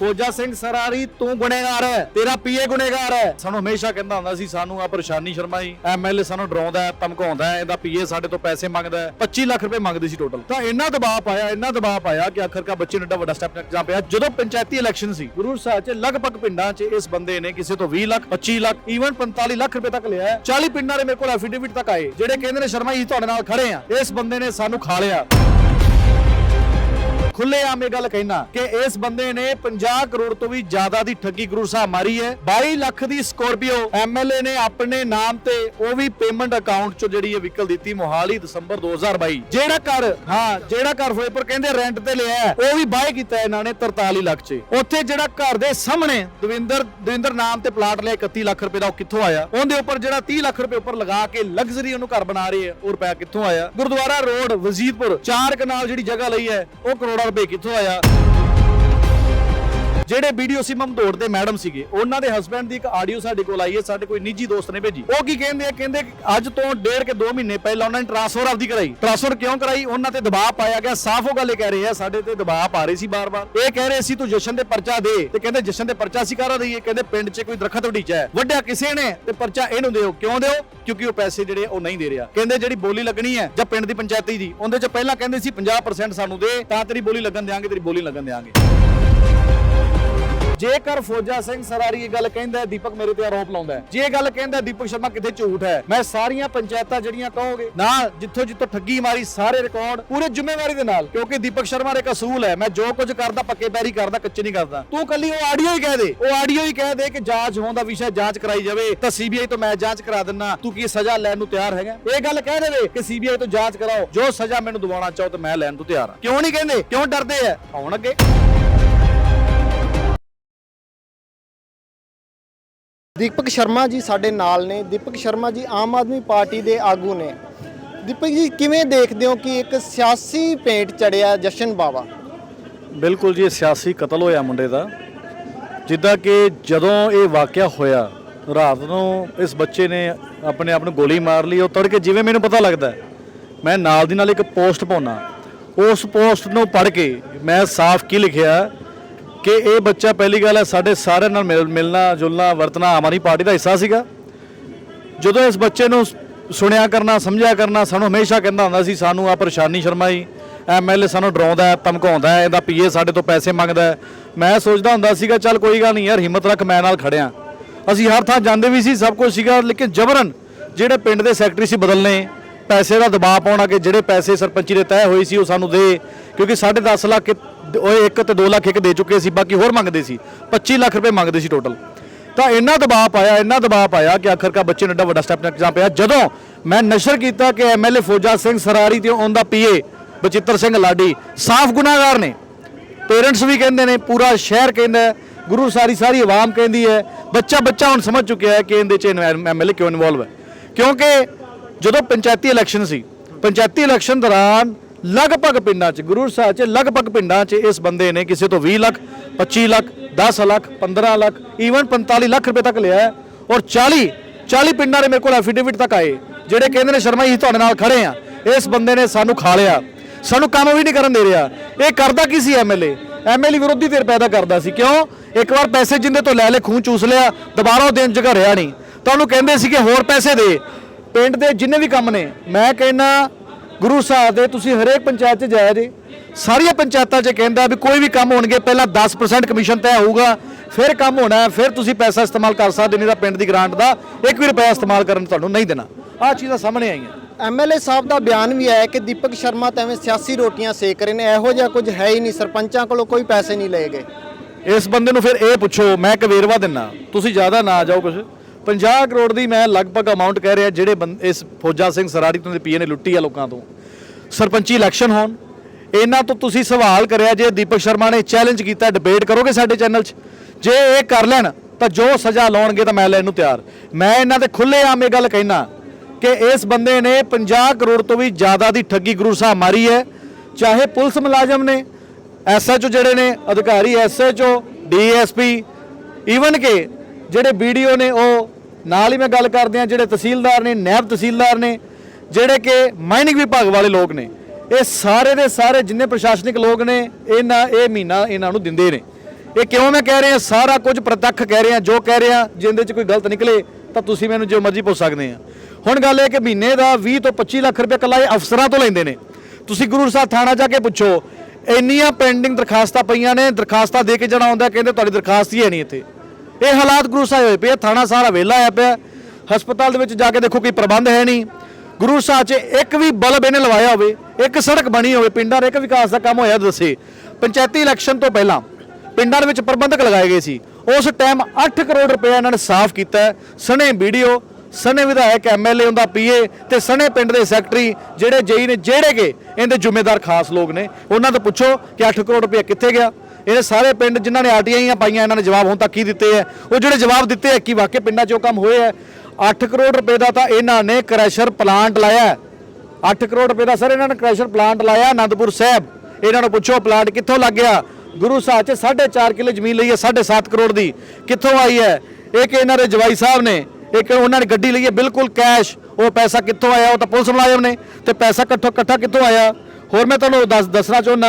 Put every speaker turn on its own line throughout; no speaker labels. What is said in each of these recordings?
ਫੌਜਾ ਸਿੰਘ ਸਰਾਰੀ ਤੂੰ ਗੁਨੇਗਾਰ ਹੈ ਤੇਰਾ ਪੀਏ ਗੁਨੇਗਾਰ ਹੈ। ਸਾਨੂੰ ਹਮੇਸ਼ਾ ਕਹਿੰਦਾ ਹੁੰਦਾ ਸੀ ਸਾਨੂੰ ਆ ਪਰੇਸ਼ਾਨੀ ਸ਼ਰਮਾ ਜੀ। ਐਮਐਲਏ ਸਾਨੂੰ ਡਰਾਉਂਦਾ ਹੈ ਧਮਕਾਉਂਦਾ ਹੈ ਇਹਦਾ ਪੀਏ ਸਾਡੇ ਤੋਂ ਪੈਸੇ ਮੰਗਦਾ ਹੈ। 25 ਲੱਖ ਰੁਪਏ ਮੰਗਦੇ ਸੀ ਟੋਟਲ ਤਾਂ ਇੰਨਾ ਦਬਾਅ ਪਾਇਆ ਇੰਨਾ ਦਬਾਅ ਪਾਇਆ ਕਿ ਆਖਰਕਾਰ ਬੱਚੇ ਨੂੰ ਏਡਾ ਵੱਡਾ ਸਟੈਪ ਜਾ ਪਿਆ। ਜਦੋਂ ਪੰਚਾਇਤੀ ਇਲੈਕਸ਼ਨ ਸੀ ਗੁਰੂ ਸਾਹਿਬ ਚ ਲਗਭਗ ਪਿੰਡਾਂ 'ਚ ਇਸ ਬੰਦੇ ਨੇ ਕਿਸੇ ਤੋਂ 20 ਲੱਖ 25 ਲੱਖ ਈਵਨ 45 ਲੱਖ ਰੁਪਏ ਤੱਕ ਲਿਆ ਹੈ। 40 ਪਿੰਡਾਂ ਦੇ ਮੇਰੇ ਕੋਲ ਐਫੀਡੇਵਿਟ ਤੱਕ ਆਏ ਜਿਹੜੇ ਕਹਿੰਦੇ ਨੇ ਸ਼ਰਮਾ ਜੀ ਤੁਹਾਡੇ ਨਾਲ ਖੜੇ ਆ। ਇਸ ਬੰਦੇ ਨੇ ਸਾਨੂੰ ਖਾ ਲਿਆ। ਖੁੱਲੇ ਆਮ ਇਹ ਗੱਲ ਕਹਿਣਾ ਕਿ ਇਸ ਬੰਦੇ ਨੇ 50 ਕਰੋੜ ਤੋਂ ਵੀ ਜ਼ਿਆਦਾ ਦੀ ਠੱਗੀ ਗੁਰੂ ਸਾਹਿਬ ਮਾਰੀ ਹੈ। 22 ਲੱਖ ਦੀ ਸਕੋਰਪੀਓ ਐਮਐਲਏ ਨੇ ਆਪਣੇ ਨਾਮ ਤੇ ਉਹ ਵੀ ਪੇਮੈਂਟ ਅਕਾਊਂਟ ਚੋਂ ਜਿਹੜੀ ਇਹ ਵਹੀਕਲ ਦਿੱਤੀ ਮੋਹਾਲੀ ਦਸੰਬਰ 2022 ਜਿਹੜਾ ਘਰ, ਹਾਂ, ਜਿਹੜਾ ਘਰ ਫਿਰੋਜ਼ਪੁਰ ਕਹਿੰਦੇ ਰੈਂਟ ਤੇ ਲਿਆ ਉਹ ਵੀ ਬਾਏ ਕੀਤਾ ਇਹਨਾਂ ਨੇ 43 ਲੱਖ 'ਚ। ਉੱਥੇ ਜਿਹੜਾ ਘਰ ਦੇ ਸਾਹਮਣੇ ਦਵਿੰਦਰ ਦਵਿੰਦਰ ਨਾਮ ਤੇ ਪਲਾਟ ਲਿਆ 31 ਲੱਖ ਰੁਪਏ ਦਾ, ਉਹ ਕਿੱਥੋਂ ਆਇਆ? ਉਹਦੇ ਉੱਪਰ ਜਿਹੜਾ 30 ਲੱਖ ਰੁਪਏ ਉੱਪਰ ਲਗਾ ਕੇ ਲਗਜ਼ਰੀ ਉਹਨੂੰ ਘਰ ਬਣਾ ਰਹੇ ਆ ਉਹ ਰੁਪਇਆ ਕਿੱਥੋਂ ਆਇਆ? ਗੁਰਦੁਆਰਾ ਰੋਡ ਵਜ਼ੀਰਪੁਰ, ਚਾਰ ਕਨਾਲ ਜਿਹੜੀ ਜਗ੍ਹਾ ਲਈ ਹੈ, ਉਹ ਕਰੋੜਾਂ ਰੁਪਏ ਕਿੱਥੋਂ ਆਇਆ। ਜਿਹੜੇ ਵੀਡੀਓ ਸੀ ਮਮਦੋੜ ਦੇ ਮੈਡਮ ਸੀਗੇ, ਉਹਨਾਂ ਦੇ ਹਸਬੰਡ ਦੀ ਇੱਕ ਆਡੀਓ ਸਾਡੇ ਕੋਲ ਆਈ ਹੈ, ਸਾਡੇ ਕੋਈ ਨਿੱਜੀ ਦੋਸਤ ਨੇ ਭੇਜੀ। ਉਹ ਕੀ ਕਹਿੰਦੇ ਆ? ਕਹਿੰਦੇ ਅੱਜ ਤੋਂ ਡੇਢ ਕੇ 2 ਮਹੀਨੇ ਪਹਿਲਾਂ ਉਹਨਾਂ ਨੇ ਟ੍ਰਾਂਸਫਰ ਆਪਦੀ ਕਰਾਈ। ਟ੍ਰਾਂਸਫਰ ਕਿਉਂ ਕਰਾਈ? ਉਹਨਾਂ ਤੇ ਦਬਾਅ ਪਾਇਆ ਗਿਆ। ਸਾਫ਼ ਉਹ ਗੱਲ ਕਹਿ ਰਹੇ ਆ, ਸਾਡੇ ਤੇ ਦਬਾਅ ਪਾ ਰਹੇ ਸੀ ਬਾਰ-ਬਾਰ। ਇਹ ਕਹਿ ਰਹੇ ਸੀ, ਤੂੰ ਜਸ਼ਨ ਦੇ ਪਰਚਾ ਦੇ। ਤੇ ਕਹਿੰਦੇ, ਜਸ਼ਨ ਦੇ ਪਰਚਾ ਸੀ ਕਰਾ ਦਈਏ? ਕਹਿੰਦੇ, ਪਿੰਡ 'ਚ ਕੋਈ ਦਰਖਤ ਵਡੀਚਾ ਹੈ। ਵੱਡਾ ਕਿਸੇ ਨੇ ਤੇ ਪਰਚਾ ਇਹਨੂੰ ਦਿਓ। ਕਿਉਂ ਦਿਓ? ਕਿਉਂਕਿ ਉਹ ਪੈਸੇ ਜਿਹੜੇ ਉਹ ਨਹੀਂ ਦੇ ਰਿਹਾ। ਕਹਿੰਦੇ, ਜਿਹੜੀ ਬੋਲੀ ਲੱਗਣੀ ਹੈ, ਜਾਂ ਪਿੰਡ ਦੀ ਪੰਚਾਇਤੀ ਦੀ, ਉਹਦੇ 'ਚ ਪਹਿਲਾਂ ਕਹਿੰਦੇ ਸੀ 50% ਸਾਨੂੰ ਦੇ, ਤਾਂ ਤੇਰੀ ਬੋਲੀ ਲੱਗਣ ਦਿਆਂਗੇ, ਤੇਰੀ ਬੋਲੀ ਲੱਗਣ ਦਿਆਂਗੇ। ਜੇਕਰ ਫੌਜਾ ਸਿੰਘ ਸਰਾਰੀ ਇਹ ਗੱਲ ਕਹਿੰਦਾ ਦੀਪਕ ਮੇਰੇ ਤੇ ਆਰੋਪ ਲਾਉਂਦਾ ਜੇ ਇਹ ਗੱਲ ਕਹਿੰਦਾ ਦੀਪਕ ਸ਼ਰਮਾ ਕਿਤੇ ਝੂਠ ਹੈ। ਮੈਂ ਸਾਰੀਆਂ ਪੰਚਾਇਤਾਂ ਜਿਹੜੀਆਂ ਕਹੋਗੇ, ਨਾ ਜਿੱਥੋਂ ਜਿੱਥੋਂ ਠੱਗੀ ਮਾਰੀ ਸਾਰੇ ਰਿਕਾਰਡ ਪੂਰੇ ਜ਼ਿੰਮੇਵਾਰੀ ਦੇ ਨਾਲ, ਕਿਉਂਕਿ ਦੀਪਕ ਸ਼ਰਮਾ ਦੇ ਇੱਕ ਅਸੂਲ ਹੈ। ਮੈਂ ਜੋ ਕੁਝ ਕਰਦਾ, ਪੱਕੇ ਪੈਰੀ ਕਰਦਾ, ਕੱਚੇ ਨਹੀਂ ਕਰਦਾ। ਤੂੰ ਕੱਲੀ ਉਹ ਆਡੀਓ ਹੀ ਕਹਿ ਦੇ। ਉਹ ਆਡੀਓ ਹੀ ਕਹਿ ਦੇ ਕਿ ਜਾਂਚ ਹੋਣ ਦਾ ਵਿਸ਼ਾ ਜਾਂਚ ਕਰਾਈ ਜਾਵੇ, ਤਾਂ ਸੀਬੀਆਈ ਤੋਂ ਮੈਂ ਜਾਂਚ ਕਰਾ ਦਿੰਨਾ। ਤੂੰ ਕੀ ਸਜ਼ਾ ਲੈਣ ਨੂੰ ਤਿਆਰ ਹੈਗਾ? ਇਹ ਗੱਲ ਕਹਿ ਦੇਵੇ ਕਿ ਸੀਬੀਆਈ ਤੋਂ ਜਾਂਚ ਕਰਾਓ। ਜੋ ਸਜ਼ਾ ਮੈਨੂੰ ਦਿਵਾਉਣਾ ਚਾਹੋ, ਤੇ ਮੈਂ ਲੈਣ ਨੂੰ ਤਿਆਰ ਹਾਂ। ਕਿਉਂ ਨਹੀਂ ਕਹਿੰਦੇ? ਕਿਉਂ ਡਰਦੇ ਆ ਆਉਣ ਅੱਗੇ।
ਦੀਪਕ ਸ਼ਰਮਾ ਜੀ ਸਾਡੇ ਨਾਲ ਨੇ। ਦੀਪਕ ਸ਼ਰਮਾ ਜੀ ਆਮ ਆਦਮੀ ਪਾਰਟੀ ਦੇ ਆਗੂ ਨੇ। ਦੀਪਕ ਜੀ, ਕਿਵੇਂ ਦੇਖਦੇ ਹੋ ਕਿ ਇੱਕ ਸਿਆਸੀ ਪੇਂਟ ਚੜਿਆ ਜਸ਼ਨ ਬਾਵਾ?
ਬਿਲਕੁਲ ਜੀ, ਇਹ ਸਿਆਸੀ ਕਤਲ ਹੋਇਆ ਮੁੰਡੇ ਦਾ। ਜਿੱਦਾਂ ਕਿ ਜਦੋਂ ਇਹ ਵਾਕਿਆ ਹੋਇਆ, ਰਾਤ ਨੂੰ ਇਸ ਬੱਚੇ ਨੇ ਆਪਣੇ ਆਪ ਨੂੰ ਗੋਲੀ ਮਾਰ ਲਈ, ਉਹ ਤੜਕੇ ਜਿਵੇਂ ਮੈਨੂੰ ਪਤਾ ਲੱਗਦਾ ਮੈਂ ਨਾਲ ਦੀ ਨਾਲ ਇੱਕ ਪੋਸਟ ਪਾਉਣਾ ਉਸ ਪੋਸਟ ਨੂੰ ਪੜ੍ਹ ਕੇ ਮੈਂ ਸਾਫ਼ ਕੀ ਲਿਖਿਆ ਕਿ ਇਹ ਬੱਚਾ ਪਹਿਲੀ ਗੱਲ ਹੈ, ਸਾਡੇ ਸਾਰਿਆਂ ਨਾਲ ਮਿਲ- ਮਿਲਣਾ, ਜੁਲਣਾ, ਵਰਤਣਾ ਆਮ ਆਦਮੀ ਪਾਰਟੀ ਦਾ ਹਿੱਸਾ ਸੀਗਾ। ਜਦੋਂ ਇਸ ਬੱਚੇ ਨੂੰ ਸੁਣਿਆ ਕਰਨਾ, ਸਮਝਿਆ ਕਰਨਾ, ਸਾਨੂੰ ਹਮੇਸ਼ਾ ਕਹਿੰਦਾ ਹੁੰਦਾ ਸੀ, ਸਾਨੂੰ ਆ ਪਰੇਸ਼ਾਨੀ ਸ਼ਰਮਾ ਜੀ ਐਮਐਲਏ ਸਾਨੂੰ ਡਰਾਉਂਦਾ ਹੈ, ਧਮਕਾਉਂਦਾ ਹੈ, ਇਹਦਾ ਪੀਏ ਸਾਡੇ ਤੋਂ ਪੈਸੇ ਮੰਗਦਾ ਹੈ। ਮੈਂ ਸੋਚਦਾ ਹੁੰਦਾ ਸੀਗਾ, ਚੱਲ ਕੋਈ ਗੱਲ ਨਹੀਂ ਯਾਰ, ਹਿੰਮਤ ਰੱਖ, ਮੈਂ ਨਾਲ ਖੜਿਆ। ਅਸੀਂ ਹਰ ਥਾਂ ਜਾਂਦੇ ਵੀ ਸੀ, ਸਭ ਕੁਝ ਸੀਗਾ, ਲੇਕਿਨ ਜਬਰਨ ਜਿਹੜੇ ਪਿੰਡ ਦੇ ਸੈਕਟਰੀ ਸੀ ਬਦਲਨੇ, ਪੈਸੇ ਦਾ ਦਬਾਅ ਪਾਉਣਾ ਕਿ ਜਿਹੜੇ ਪੈਸੇ ਸਰਪੰਚੀ ਦੇ ਤੈਅ ਹੋਈ ਸੀ, ਉਹ ਸਾਨੂੰ ਦੇ, ਕਿਉਂਕਿ 10.5 ਲੱਖ ਉਹ ਇੱਕ ਤੇ 2 ਲੱਖ ਇੱਕ ਦੇ ਚੁੱਕੇ ਸੀ, ਬਾਕੀ ਹੋਰ ਮੰਗਦੇ ਸੀ। 25 ਲੱਖ ਰੁਪਏ ਮੰਗਦੇ ਸੀ ਟੋਟਲ ਤਾਂ ਇੰਨਾ ਦਬਾਅ ਪਾਇਆ, ਇੰਨਾ ਦਬਾਅ ਪਾਇਆ ਕਿ ਆਖਰਕਾਰ ਬੱਚੇ ਨੂੰ ਏਡਾ ਵੱਡਾ ਸਟੈਪ ਜਾ ਪਿਆ। ਜਦੋਂ ਮੈਂ ਨਸ਼ਰ ਕੀਤਾ ਕਿ ਐਮਐਲਏ ਫੌਜਾ ਸਿੰਘ ਸਰਾਰੀ ਤੇ ਉਹਦਾ ਪੀਏ ਬਚਿੱਤਰ ਸਿੰਘ ਲਾਡੀ, ਸਾਫ਼ ਗੁਨਾਹਗਾਰ ਨੇ। ਪੇਰੈਂਟਸ ਵੀ ਕਹਿੰਦੇ ਨੇ, ਪੂਰਾ ਸ਼ਹਿਰ ਕਹਿੰਦਾ ਗੁਰੂ ਸਾਰੀ ਸਾਰੀ ਆਵਾਮ ਕਹਿੰਦੀ ਹੈ। ਬੱਚਾ ਬੱਚਾ ਹੁਣ ਸਮਝ ਚੁੱਕਿਆ ਹੈ ਕਿ ਇਹਦੇ ਚ ਐਮਐਲਏ ਕਿਉਂ ਇਨਵੋਲਵ ਹੈ। ਕਿਉਂਕਿ ਜਦੋਂ ਪੰਚਾਇਤੀ ਇਲੈਕਸ਼ਨ ਸੀ, ਪੰਚਾਇਤੀ ਇਲੈਕਸ਼ਨ ਦੌਰਾਨ ਲਗਭਗ ਪਿੰਡਾਂ 'ਚ, ਗੁਰੂ ਸਾਹਿਬ 'ਚ ਲਗਭਗ ਪਿੰਡਾਂ 'ਚ ਇਸ ਬੰਦੇ ਨੇ ਕਿਸੇ ਤੋਂ 20 ਲੱਖ 25 ਲੱਖ 10 ਲੱਖ 15 ਲੱਖ ਈਵਨ 45 ਲੱਖ ਰੁਪਏ ਤੱਕ ਲਿਆ ਹੈ ਔਰ 40 40 ਪਿੰਡਾਂ ਦੇ ਮੇਰੇ ਕੋਲ ਐਫੀਡੇਵਿਟ ਤੱਕ ਆਏ, ਜਿਹੜੇ ਕਹਿੰਦੇ ਨੇ ਸ਼ਰਮਾ ਜੀ ਤੁਹਾਡੇ ਨਾਲ ਖੜੇ ਆ। ਇਸ ਬੰਦੇ ਨੇ ਸਾਨੂੰ ਖਾ ਲਿਆ। ਸਾਨੂੰ ਕੰਮ ਵੀ ਨਹੀਂ ਕਰਨ ਦੇ ਰਿਹਾ। ਇਹ ਕਰਦਾ ਕੀ ਸੀ ਐਮਐਲਏ ਐਮਐਲਏ ਵਿਰੋਧੀ ਧਿਰ ਪੈਦਾ ਕਰਦਾ ਸੀ। ਕਿਉਂ? ਇੱਕ ਵਾਰ ਪੈਸੇ ਜਿੰਦੇ ਤੋਂ ਲੈ ਲੈ ਖੂਨ ਚੂਸ ਲਿਆ, ਦੁਬਾਰਾ ਉਹ ਦੇਣ ਜਗ੍ਹਾ ਰਿਹਾ ਨਹੀਂ। ਤੁਹਾਨੂੰ ਕਹਿੰਦੇ ਸੀ ਕਿ ਹੋਰ ਪੈਸੇ ਦੇ। ਪਿੰਡ ਦੇ ਜਿੰਨੇ ਵੀ ਕੰਮ ਨੇ, ਮੈਂ ਕਹਿੰਦਾ ਗੁਰੂ ਸਾਹਿਬ ਦੇ ਤੁਸੀਂ ਹਰੇਕ ਪੰਚਾਇਤ 'ਚ ਜਾਇਆ ਜੇ। ਸਾਰੀਆਂ ਪੰਚਾਇਤਾਂ 'ਚ ਕਹਿੰਦਾ ਵੀ ਕੋਈ ਵੀ ਕੰਮ ਹੋਣਗੇ ਪਹਿਲਾਂ 10% ਕਮਿਸ਼ਨ ਤੈਅ ਹੋਊਗਾ ਫਿਰ ਕੰਮ ਹੋਣਾ ਫਿਰ ਤੁਸੀਂ ਪੈਸਾ ਇਸਤੇਮਾਲ ਕਰ ਸਕਦੇ ਨਹੀਂ ਤਾਂ ਪਿੰਡ ਦੀ ਗ੍ਰਾਂਟ ਦਾ ਇੱਕ ਵੀ ਰੁਪਿਆ ਇਸਤੇਮਾਲ ਕਰਨ ਤੁਹਾਨੂੰ ਨਹੀਂ ਦੇਣਾ। ਆਹ ਚੀਜ਼ਾਂ ਸਾਹਮਣੇ ਆਈਆਂ।
ਐਮਐਲਏ ਸਾਹਿਬ ਦਾ ਬਿਆਨ ਵੀ ਆਇਆ ਕਿ ਦੀਪਕ ਸ਼ਰਮਾ ਤਾਂ ਐਵੇਂ ਸਿਆਸੀ ਰੋਟੀਆਂ ਸੇਕ ਰਹੇ ਨੇ ਇਹੋ ਜਿਹਾ ਕੁਝ ਹੈ ਹੀ ਨਹੀਂ ਸਰਪੰਚਾਂ ਕੋਲੋਂ ਕੋਈ ਪੈਸੇ ਨਹੀਂ ਲਏ ਗਏ।
ਇਸ ਬੰਦੇ ਨੂੰ ਫਿਰ ਇਹ ਪੁੱਛੋ ਮੈਂ ਇੱਕ ਵੇਰਵਾ ਦਿੰਨਾ ਤੁਸੀਂ ਜ਼ਿਆਦਾ ਨਾ ਜਾਓ ਕੁਝ 50 ਕਰੋੜ ਦੀ ਮੈਂ ਲਗਭਗ ਅਮਾਉਂਟ ਕਹਿ ਰਿਹਾ ਜਿਹੜੇ ਬੰਦ- ਇਸ ਫੌਜਾ ਸਿੰਘ ਸਰਾਰੀ ਤੋਂ ਦੇ ਪੀਏ ਨੇ ਲੁੱਟੀ ਆ ਲੋਕਾਂ ਤੋਂ। ਸਰਪੰਚੀ ਇਲੈਕਸ਼ਨ ਹੋਣ। ਇਹਨਾਂ ਤੋਂ ਤੁਸੀਂ ਸਵਾਲ ਕਰਿਆ ਜੇ ਦੀਪਕ ਸ਼ਰਮਾ ਨੇ ਚੈਲੰਜ ਕੀਤਾ ਡਿਬੇਟ ਕਰੋਗੇ ਸਾਡੇ ਚੈਨਲ 'ਚ? ਜੇ ਇਹ ਕਰ ਲੈਣ, ਤਾਂ ਜੋ ਸਜ਼ਾ ਲਾਉਣਗੇ ਤਾਂ ਮੈਂ ਲੈਣ ਨੂੰ ਤਿਆਰ। ਮੈਂ ਇਹਨਾਂ ਤੇ ਖੁੱਲੇ ਆਮ ਇਹ ਗੱਲ ਕਹਿਣਾ ਕਿ ਇਸ ਬੰਦੇ ਨੇ 50 ਕਰੋੜ ਤੋਂ ਵੀ ਜ਼ਿਆਦਾ ਦੀ ਠੱਗੀ ਗੁਰੂ ਸਾਹਿਬ ਮਾਰੀ ਹੈ। ਚਾਹੇ ਪੁਲਿਸ ਮੁਲਾਜ਼ਮ ਨੇ ਐਸਐਚਓ ਜਿਹੜੇ ਨੇ, ਅਧਿਕਾਰੀ ਐਸਐਚਓ ਡੀਐਸਪੀ ਈਵਨ ਕਿ ਜਿਹੜੇ ਵੀਡੀਓ ਨੇ ਉਹ ਨਾਲ ਹੀ ਮੈਂ ਗੱਲ ਕਰਦੇ ਆ ਜਿਹੜੇ ਤਹਿਸੀਲਦਾਰ ਨੇ ਨਾਇਬ ਤਹਿਸੀਲਦਾਰ ਨੇ ਜਿਹੜੇ ਕਿ ਮਾਈਨਿੰਗ ਵਿਭਾਗ ਵਾਲੇ ਲੋਕ ਨੇ ਇਹ ਸਾਰੇ ਦੇ ਸਾਰੇ ਜਿੰਨੇ ਪ੍ਰਸ਼ਾਸਨਿਕ ਲੋਕ ਨੇ ਇਹਨਾਂ ਇਹ ਮਹੀਨਾ ਇਹਨਾਂ ਨੂੰ ਦਿੰਦੇ ਨੇ। ਇਹ ਕਿਉਂ ਮੈਂ ਕਹਿ ਰਿਹਾ ਸਾਰਾ ਕੁਝ ਪ੍ਰਤੱਖ ਕਹਿ ਰਿਹਾ ਜੋ ਕਹਿ ਰਿਹਾ ਜਿੰਦੇ 'ਚ ਕੋਈ ਗਲਤ ਨਿਕਲੇ ਤਾਂ ਤੁਸੀਂ ਮੈਨੂੰ ਜੋ ਮਰਜ਼ੀ ਪੁੱਛ ਸਕਦੇ ਆ। ਹੁਣ ਗੱਲ ਇਹ ਕਿ ਮਹੀਨੇ ਦਾ 20 ਤੋਂ 25 ਲੱਖ ਰੁਪਏ ਇਕੱਲਾ ਇਹ ਅਫਸਰਾਂ ਤੋਂ ਲੈਂਦੇ ਨੇ। ਤੁਸੀਂ ਗੁਰੂ ਸਾਹਿਬ ਥਾਣਾ ਜਾ ਕੇ ਪੁੱਛੋ ਇੰਨੀਆਂ ਪੈਂਡਿੰਗ ਦਰਖਾਸਤਾਂ ਪਈਆਂ ਨੇ ਦਰਖਾਸਤਾਂ ਦੇ ਕੇ ਜਾਣਾ ਹੁੰਦਾ ਕਹਿੰਦੇ ਤੁਹਾਡੀ ਦਰਖਾਸਤ ਹੀ ਹੈ ਨਹੀਂ ਇੱਥੇ। ਇਹ ਹਾਲਾਤ ਗੁਰੂ ਸਾਹਿਬ ਹੋਏ ਪਏ ਆ, ਥਾਣਾ ਸਾਰਾ ਵਿਹਲਾ ਆਇਆ ਪਿਆ। ਹਸਪਤਾਲ ਦੇ ਵਿੱਚ ਜਾ ਕੇ ਦੇਖੋ ਕੋਈ ਪ੍ਰਬੰਧ ਹੈ ਨਹੀਂ। ਗੁਰੂ ਸਾਹਿਬ 'ਚ ਇੱਕ ਵੀ ਬਲਬ ਇਹਨੇ ਲਵਾਇਆ ਹੋਵੇ, ਇੱਕ ਸੜਕ ਬਣੀ ਹੋਵੇ ਪਿੰਡਾਂ ਦੇ, ਇੱਕ ਵਿਕਾਸ ਦਾ ਕੰਮ ਹੋਇਆ ਦੱਸੇ। ਪੰਚਾਇਤੀ ਇਲੈਕਸ਼ਨ ਤੋਂ ਪਹਿਲਾਂ ਪਿੰਡਾਂ ਦੇ ਵਿੱਚ ਪ੍ਰਬੰਧਕ ਲਗਾਏ ਗਏ ਸੀ। ਉਸ ਟਾਈਮ 8 ਕਰੋੜ ਰੁਪਏ ਇਹਨਾਂ ਨੇ ਸਾਫ਼ ਕੀਤਾ ਹੈ। ਸਣੇ ਵੀਡੀਓ, ਸਣੇ ਵਿਧਾਇਕ ਐਮਐਲਏ ਉਹਦਾ ਪੀਏ ਤੇ ਸਣੇ ਪਿੰਡ ਦੇ ਸੈਕਟਰੀ ਜਿਹੜੇ ਜਈ ਨੇ, ਜਿਹੜੇ ਕਿ ਇਹਦੇ ਜ਼ਿੰਮੇਦਾਰ ਖਾਸ ਲੋਕ ਨੇ, ਉਹਨਾਂ ਤੋਂ ਪੁੱਛੋ ਕਿ 8 ਕਰੋੜ ਰੁਪਏ ਕਿੱਥੇ ਗਿਆ। ਇਹ ਸਾਰੇ ਪਿੰਡ ਜਿਨ੍ਹਾਂ ਨੇ ਆਰਟੀਆਈਆਂ ਪਾਈਆਂ, ਇਹਨਾਂ ਨੇ ਜਵਾਬ ਹੁਣ ਤੱਕ ਕੀ ਦਿੱਤੇ ਹੈ? ਉਹ ਜਿਹੜੇ ਜਵਾਬ ਦਿੱਤੇ ਹੈ, ਕਿ ਵਾਕਈ ਪਿੰਡਾਂ 'ਚ ਉਹ ਕੰਮ ਹੋਏ ਹੈ? 8 ਕਰੋੜ ਰੁਪਏ ਦਾ ਤਾਂ ਇਹਨਾਂ ਨੇ ਕ੍ਰੈਸ਼ਰ ਪਲਾਂਟ ਲਾਇਆ ਹੈ। 8 ਕਰੋੜ ਰੁਪਏ ਦਾ ਸਰ ਇਹਨਾਂ ਨੇ ਕ੍ਰੈਸ਼ਰ ਪਲਾਂਟ ਲਾਇਆ ਅਨੰਦਪੁਰ ਸਾਹਿਬ। ਇਹਨਾਂ ਨੂੰ ਪੁੱਛੋ ਪਲਾਂਟ ਕਿੱਥੋਂ ਲੱਗ ਗਿਆ? ਗੁਰੂ ਸਾਹਿਬ 'ਚ 4.5 ਕਿੱਲੇ ਜ਼ਮੀਨ ਲਈ ਹੈ 7.5 ਕਰੋੜ ਦੀ। ਕਿੱਥੋਂ ਆਈ ਹੈ? ਇਹ ਕਿ ਇਹਨਾਂ ਦੇ ਜਵਾਈ ਸਾਹਿਬ ਨੇ ਇੱਕ ਉਹਨਾਂ ਨੇ ਗੱਡੀ ਲਈ ਹੈ, ਬਿਲਕੁਲ ਕੈਸ਼। ਉਹ ਪੈਸਾ ਕਿੱਥੋਂ ਆਇਆ? ਉਹ ਤਾਂ ਪੁਲਿਸ ਮੁਲਾਜ਼ਮ ਨੇ। ਤੇ ਪੈਸਾ ਇਕੱਠੋ ਇਕੱਠਾ ਕਿੱਥੋਂ ਆਇਆ? ਹੋਰ ਮੈਂ ਤੁਹਾਨੂੰ ਦੱਸ ਦੱਸਣਾ ਚਾਹੁੰਦਾ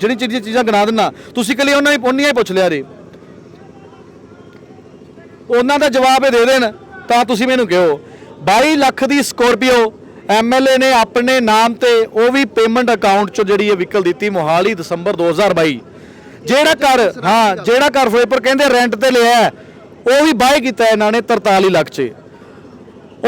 ਜਿਹੜੀ ਚੀਜ਼ਾਂ ਚੀਜ਼ਾਂ ਗਿਣਾ ਦਿੰਦਾ। ਤੁਸੀਂ ਕੱਲੀ ਉਹਨਾਂ ਹੀ ਉਹਨੀਆਂ ਹੀ ਪੁੱਛ ਲਿਆ ਰੇ ਉਹਨਾਂ ਦਾ ਜਵਾਬ ਇਹ ਦੇ ਦੇਣ ਤਾਂ ਤੁਸੀਂ ਮੈਨੂੰ ਕਹੋ? 22 ਲੱਖ ਦੀ ਸਕੋਰਪੀਓ ਐਮਐਲਏ ਨੇ ਆਪਣੇ ਨਾਮ ਤੇ ਉਹ ਵੀ ਪੇਮੈਂਟ ਅਕਾਊਂਟ ਚੋਂ ਜਿਹੜੀ ਇਹ ਵਿਕਲ ਦਿੱਤੀ ਮੋਹਾਲੀ ਦਸੰਬਰ 2022 ਜਿਹੜਾ ਘਰ, ਹਾਂ, ਜਿਹੜਾ ਘਰ ਫਿਰੋਜ਼ਪੁਰ ਕਹਿੰਦੇ ਰੈਂਟ ਤੇ ਲਿਆ ਉਹ ਵੀ ਬਾਏ ਕੀਤਾ ਇਹਨਾਂ ਨੇ 43 ਲੱਖ 'ਚ।